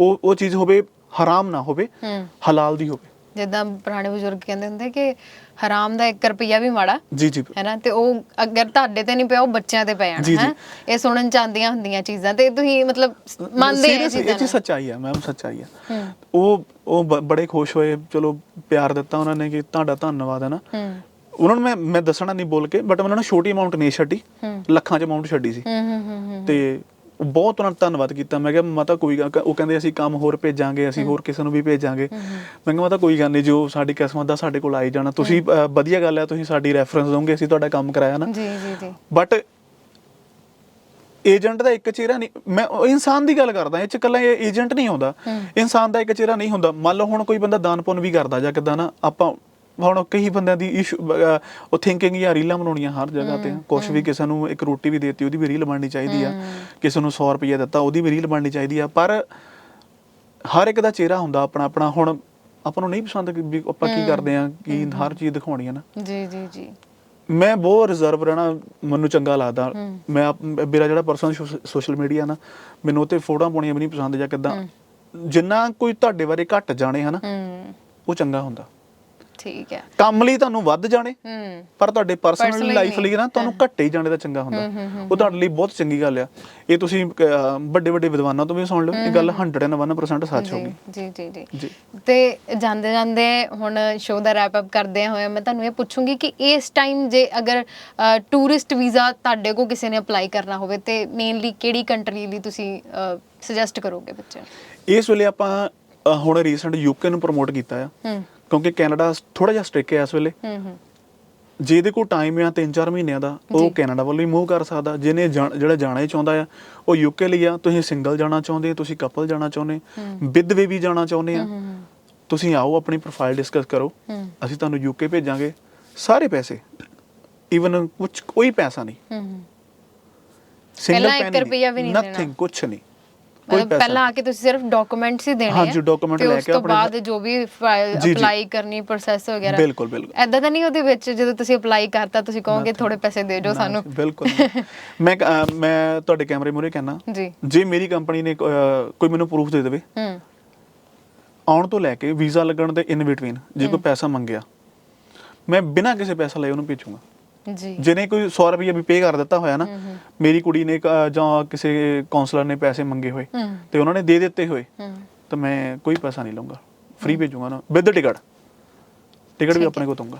ਉਹ ਉਹ ਚੀਜ਼ ਹੋਵੇ ਹਰਾਮ ਨਾ ਹੋਵੇ ਹੂੰ। ਹਲਾਲ ਦੀ ਹੋਵੇ। ਜਿੱਦਾਂ ਪੁਰਾਣੇ ਬਜ਼ੁਰਗ ਕਹਿੰਦੇ ਹੁੰਦੇ ਕਿ ਹਰਾਮ ਦਾ 1 ਰੁਪਿਆ ਵੀ ਮਾੜਾ ਜੀ ਜੀ। ਹੈਨਾ ਤੇ ਉਹ ਅਗਰ ਤੁਹਾਡੇ ਤੇ ਨਹੀਂ ਪਿਆ ਉਹ ਬੱਚਿਆਂ ਤੇ ਪੈ ਜਾਣਾ। ਹੈ? ਇਹ ਸੁਣਨ ਚ ਆਉਂਦੀਆਂ ਹੁੰਦੀਆਂ ਚੀਜ਼ਾਂ ਤੇ ਤੁਸੀਂ ਮਤਲਬ ਮੰਨਦੇ ਇਹ ਇਹ ਚੀਜ਼ਾਂ ਨੂੰ। ਸੱਚਾਈ ਆ ਮੈਮ ਸੱਚਾਈ ਹੂੰ। ਉਹ ਉਹ ਬੜੇ ਖੁਸ਼ ਹੋਏ ਚਲੋ ਪਿਆਰ ਦਿੱਤਾ ਉਹਨਾਂ ਨੇ ਕਿ ਤੁਹਾਡਾ ਧੰਨਵਾਦ ਹੈ ਨਾ? ਹੂੰ। ਉਹਨਾਂ ਨੂੰ ਮੈਂ ਮੈਂ ਦੱਸਣਾ ਨਹੀਂ ਬੋਲ ਕੇ ਬਟ ਉਹਨਾਂ ਨੂੰ ਛੋਟੀ ਅਮਾਉਂਟ ਨਹੀਂ ਛੱਡੀ ਹੂੰ। ਲੱਖਾਂ 'ਚ ਅਮਾਉਂਟ ਛੱਡੀ ਸੀ। ਹੂੰ ਹੂੰ ਹੂੰ ਹੂੰ। ਤੇ ਬਹੁਤ ਉਹਨਾਂ ਦਾ ਧੰਨਵਾਦ ਕੀਤਾ। ਮੈਂ ਕਿਹਾ ਮਾਤਾ ਕੋਈ ਗੱਲ ਉਹ ਕਹਿੰਦੇ ਅਸੀਂ ਕੰਮ ਹੋਰ ਭੇਜਾਂਗੇ ਅਸੀਂ ਹੋਰ ਕਿਸੇ ਨੂੰ ਵੀ ਭੇਜਾਂਗੇ। ਮੈਂ ਕਿਹਾ ਮਾਤਾ ਕੋਈ ਗੱਲ ਨਹੀਂ ਜੋ ਸਾਡੀ ਕਿਸਮਤ ਦਾ ਸਾਡੇ ਕੋਲ ਆਈ ਜਾਣਾ। ਤੁਸੀਂ ਅ, ਵਧੀਆ ਗੱਲ ਹੈ ਤੁਸੀਂ ਸਾਡੀ ਰੈਫਰੈਂਸ ਦੋਗੇ ਅਸੀਂ ਤੁਹਾਡਾ ਕੰਮ ਕਰਾਇਆ ਨਾ। ਜੀ ਜੀ ਜੀ। ਬਟ ਏਜੰਟ ਦਾ ਇੱਕ ਚਿਹਰਾ ਨਹੀਂ ਮੈਂ ਉਹ ਇਨਸਾਨ ਦੀ ਗੱਲ ਕਰਦਾ ਇਹ ਚ ਕੱਲਾ ਇਹ ਏਜੰਟ ਨਹੀਂ ਆਉਂਦਾ। ਇਨਸਾਨ ਦਾ ਇੱਕ ਚਿਹਰਾ ਨਹੀਂ ਹੁੰਦਾ। ਮੰਨ ਲਓ ਹੁਣ ਕੋਈ ਬੰਦਾ ਦਾਨ ਪੁੰਨ ਵੀ ਕਰਦਾ ਜਾਂ ਕਿਦਾਂ ਨਾ ਆਪਾਂ ਹੁਣ ਕਈ ਬੰਦਿਆਂ ਦੀ ਇਸ਼ੂ ਉਹ ਥਿੰਕਿੰਗ ਜਾਂ ਰੀਲਾਂ ਬਣਾਉਣੀਆਂ ਹਰ ਜਗ੍ਹਾ ਤੇ ਕੁਝ ਵੀ ਕਿਸੇ ਨੂੰ ਇੱਕ ਰੋਟੀ ਵੀ ਦੇਤੀ ਉਹਦੀ ਵੀ ਰੀਲ ਬਣਨੀ ਚਾਹੀਦੀ ਆ। ਕਿਸੇ ਨੂੰ 100 ਰੁਪਏ ਦਿੱਤਾ ਉਹਦੀ ਵੀ ਰੀਲ ਬਣਨੀ ਚਾਹੀਦੀ ਆ। ਪਰ ਹਰ ਇੱਕ ਦਾ ਚਿਹਰਾ ਹੁੰਦਾ ਆਪਣਾ ਆਪਣਾ। ਹੁਣ ਆਪਾਂ ਨੂੰ ਨਹੀਂ ਪਸੰਦ ਕਿ ਆਪਾਂ ਕੀ ਕਰਦੇ ਆ ਕੀ ਹਰ ਚੀਜ਼ ਦਿਖਾਉਣੀ ਆ ਨਾ। ਜੀ ਜੀ ਜੀ। ਮੈਂ ਬਹੁਤ ਰਿਜ਼ਰਵ ਰਹਿਣਾ ਮੈਨੂੰ ਚੰਗਾ ਲੱਗਦਾ। ਮੈਂ ਮੇਰਾ ਜਿਹੜਾ ਪਰਸਨਲ ਸੋਸ਼ਲ ਮੀਡੀਆ ਨਾ ਮੈਨੂੰ ਉੱਤੇ ਫੋਟੋਆਂ ਪਾਉਣੀਆਂ ਵੀ ਨਹੀਂ ਪਸੰਦ ਜਾਂ ਕਿਦਾਂ। ਜਿੰਨਾ ਕੋਈ ਤੁਹਾਡੇ ਬਾਰੇ ਘੱਟ ਜਾਣੇ ਹਨਾ ਉਹ ਚੰਗਾ ਹੁੰਦਾ। ਠੀਕ ਹੈ। ਕੰਮ ਲਈ ਤੁਹਾਨੂੰ ਵੱਧ ਜਾਣੇ ਹੂੰ। ਪਰ ਤੁਹਾਡੇ ਪਰਸਨਲ ਲਾਈਫ। ਲਈ ਨਾ ਤੁਹਾਨੂੰ ਘੱਟੇ ਹੀ ਜਾਣੇ ਦਾ ਚੰਗਾ ਹੁੰਦਾ। ਉਹ ਤੁਹਾਡੇ ਲਈ ਬਹੁਤ ਚੰਗੀ ਗੱਲ ਆ। ਇਹ ਤੁਸੀਂ ਵੱਡੇ ਵੱਡੇ ਵਿਦਵਾਨਾਂ ਤੋਂ ਵੀ ਸੁਣ ਲਓ। ਇਹ ਗੱਲ 101% ਸੱਚ ਹੋਗੀ ਜੀ ਜੀ ਜੀ ਤੇ ਜਾਂਦੇ ਜਾਂਦੇ ਹੁਣ ਸ਼ੋਅ ਦਾ ਰੈਪ ਅਪ ਕਰਦੇ ਹੋਏ ਮੈਂ ਤੁਹਾਨੂੰ ਇਹ ਪੁੱਛੂੰਗੀ ਕਿ ਇਸ ਟਾਈਮ ਜੇ ਅਗਰ ਟੂਰਿਸਟ ਵੀਜ਼ਾ ਤੁਹਾਡੇ ਕੋ ਕਿਸੇ ਨੇ ਅਪਲਾਈ ਕਰਨਾ ਹੋਵੇ ਤੇ ਮੇਨਲੀ ਕਿਹੜੀ ਕੰਟਰੀ ਲਈ ਤੁਸੀਂ ਸੁਜੈਸਟ ਕਰੋਗੇ ਬੱਚਿਆਂ ਇਸ ਵੇਲੇ ਆਪਾਂ ਹੁਣ ਰੀਸੈਂਟ ਯੂਕੇ ਨੂੰ ਪ੍ਰਮੋਟ ਕੀਤਾ ਆ। ਕਿਉਂਕਿ ਕੈਨੇਡਾ ਥੋੜਾ ਜਿਹਾ ਸਟ੍ਰਿਕ ਹੈ ਇਸ ਵੇਲੇ। ਹੂੰ ਹੂੰ। ਜੇ ਇਹਦੇ ਕੋਲ ਟਾਈਮ ਆ 3-4 ਮਹੀਨਿਆਂ ਦਾ ਉਹ ਕੈਨੇਡਾ ਵੱਲ ਹੀ ਮੂਵ ਕਰ ਸਕਦਾ। ਜਿਹਨੇ ਜਿਹੜਾ ਜਾਣਾ ਹੀ ਚਾਹੁੰਦਾ ਆ ਉਹ ਯੂਕੇ ਲਈ ਆ। ਤੁਸੀਂ ਸਿੰਗਲ ਜਾਣਾ ਚਾਹੁੰਦੇ ਤੁਸੀਂ ਕਪਲ ਜਾਣਾ ਚਾਹੁੰਦੇ ਵਿਦ ਬੇਬੀ ਜਾਣਾ ਚਾਹੁੰਦੇ ਆ। ਤੁਸੀਂ ਆਓ ਆਪਣੀ ਪ੍ਰੋਫਾਈਲ ਡਿਸਕਸ ਕਰੋ। ਅਸੀਂ ਤੁਹਾਨੂੰ ਯੂਕੇ ਭੇਜਾਂਗੇ। ਸਾਰੇ ਪੈਸੇ। ਈਵਨ ਕੁਝ ਕੋਈ ਪੈਸਾ ਨਹੀਂ। ਸਿੰਗਲ ਵੀ ਨਹੀਂ ਦੇਣਾ। ਨਥਿੰਗ ਕੁਝ ਨਹੀਂ। ਮਤਲਬ ਪੈਸਾ। ਪਹਿਲਾਂ ਆ ਕੇ ਤੁਸੀਂ ਸਿਰਫ ਡਾਕੂਮੈਂਟਸ ਹੀ ਦੇਣੇ ਆ ਹਾਂਜੀ, ਤੇ ਲੈ ਉਸ ਕੇ ਤੋਂ ਆਪਣੇ ਬਾਅਦ ਜੋ ਵੀ ਜੀ, ਜੀ। ਅਪਲਾਈ ਕਰਨੀ ਪ੍ਰੋਸੈਸ ਵਗੈਰਾ। ਬਿਲਕੁਲ ਬਿਲਕੁਲ। ਐਦਾਂ ਤਾਂ ਨਹੀਂ ਉਹਦੇ ਵਿੱਚ ਜਦੋਂ ਤੁਸੀਂ ਅਪਲਾਈ ਕਰਤਾ ਤੁਸੀਂ ਕਹੋਗੇ ਥੋੜੇ ਪੈਸੇ ਦੇ ਦਿਓ ਸਾਨੂੰ। ਬਿਲਕੁਲ। ਮੈਂ ਮੈਂ ਤੁਹਾਡੇ ਕੈਮਰੇ ਮੂਹਰੇ ਕਹਿਣਾ ਜੀ। ਜੇ ਮੇਰੀ ਕੰਪਨੀ ਨੇ ਕੋਈ ਮੈਨੂੰ ਪ੍ਰੂਫ ਦੇ ਦੇਵੇ ਹੂੰ। ਆਉਣ ਤੋਂ ਲੈ ਕੇ ਵੀਜ਼ਾ ਲੱਗਣ ਦੇ ਇਨ ਬਿਟਵੀਨ ਜੇ ਕੋਈ ਪੈਸਾ ਮੰਗਿਆ ਮੈਂ ਬਿਨਾਂ ਕਿਸੇ ਪੈਸਾ ਲਏ ਉਹਨੂੰ ਭੇਜੂੰਗਾ। ਜਿਹਨੇ ਕੋਈ 100 ਰੁਪਏ ਵੀ ਪੇ ਕਰ ਦਿੱਤਾ ਹੋਇਆ ਨਾ ਮੇਰੀ ਕੁੜੀ ਨੇ ਜਾਂ ਕਿਸੇ ਕਾਉਂਸਲਰ ਨੇ ਪੈਸੇ ਮੰਗੇ ਹੋਏ ਤੇ ਉਹਨਾਂ ਨੇ ਦੇ ਦਿੱਤੇ ਹੋਏ ਤਾਂ ਮੈਂ ਕੋਈ ਪੈਸਾ ਨਹੀਂ ਲਵਾਂਗਾ ਫ੍ਰੀ ਭੇਜੂੰਗਾ ਨਾ। ਵਿਦ ਟਿਕਟ ਟਿਕਟ ਵੀ ਆਪਣੇ ਕੋ ਦਊਂਗਾ।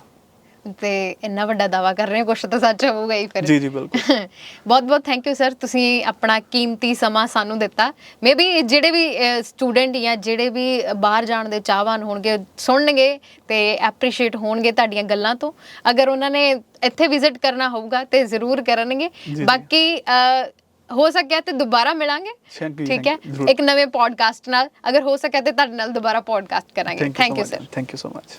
ਤੇ ਇੰਨਾ ਵੱਡਾ ਦਾਵਾ ਕਰ ਰਹੇ ਹੋ ਕੁਛ ਤਾਂ ਸੱਚ ਹੋਊਗਾ ਹੀ ਫਿਰ। ਜੀ ਜੀ ਬਿਲਕੁਲ। ਬਹੁਤ ਬਹੁਤ ਥੈਂਕ ਯੂ ਸਰ ਤੁਸੀਂ ਆਪਣਾ ਕੀਮਤੀ ਸਮਾਂ ਸਾਨੂੰ ਦਿੱਤਾ। ਮੇਬੀ ਜਿਹੜੇ ਵੀ ਸਟੂਡੈਂਟ ਜਾਂ ਜਿਹੜੇ ਵੀ ਬਾਹਰ ਜਾਣ ਦੇ ਚਾਹਵਾਨ ਹੋਣਗੇ ਸੁਣਨਗੇ ਤੇ ਐਪਰੀਸ਼ੀਏਟ ਹੋਣਗੇ ਤੁਹਾਡੀਆਂ ਗੱਲਾਂ ਤੋਂ। ਅਗਰ ਉਹਨਾਂ ਨੇ ਇੱਥੇ ਵਿਜ਼ਿਟ ਕਰਨਾ ਹੋਊਗਾ ਤੇ ਜ਼ਰੂਰ ਕਰਨਗੇ। ਬਾਕੀ ਹੋ ਸਕਿਆ ਤੇ ਦੁਬਾਰਾ ਮਿਲਾਂਗੇ। ਠੀਕ ਹੈ। ਇੱਕ ਨਵੇਂ ਪੋਡਕਾਸਟ ਨਾਲ। ਅਗਰ ਹੋ ਸਕਿਆ ਤੇ ਤੁਹਾਡੇ ਨਾਲ ਦੁਬਾਰਾ ਪੋਡਕਾਸਟ ਕਰਾਂਗੇ। Thank you sir thank you so much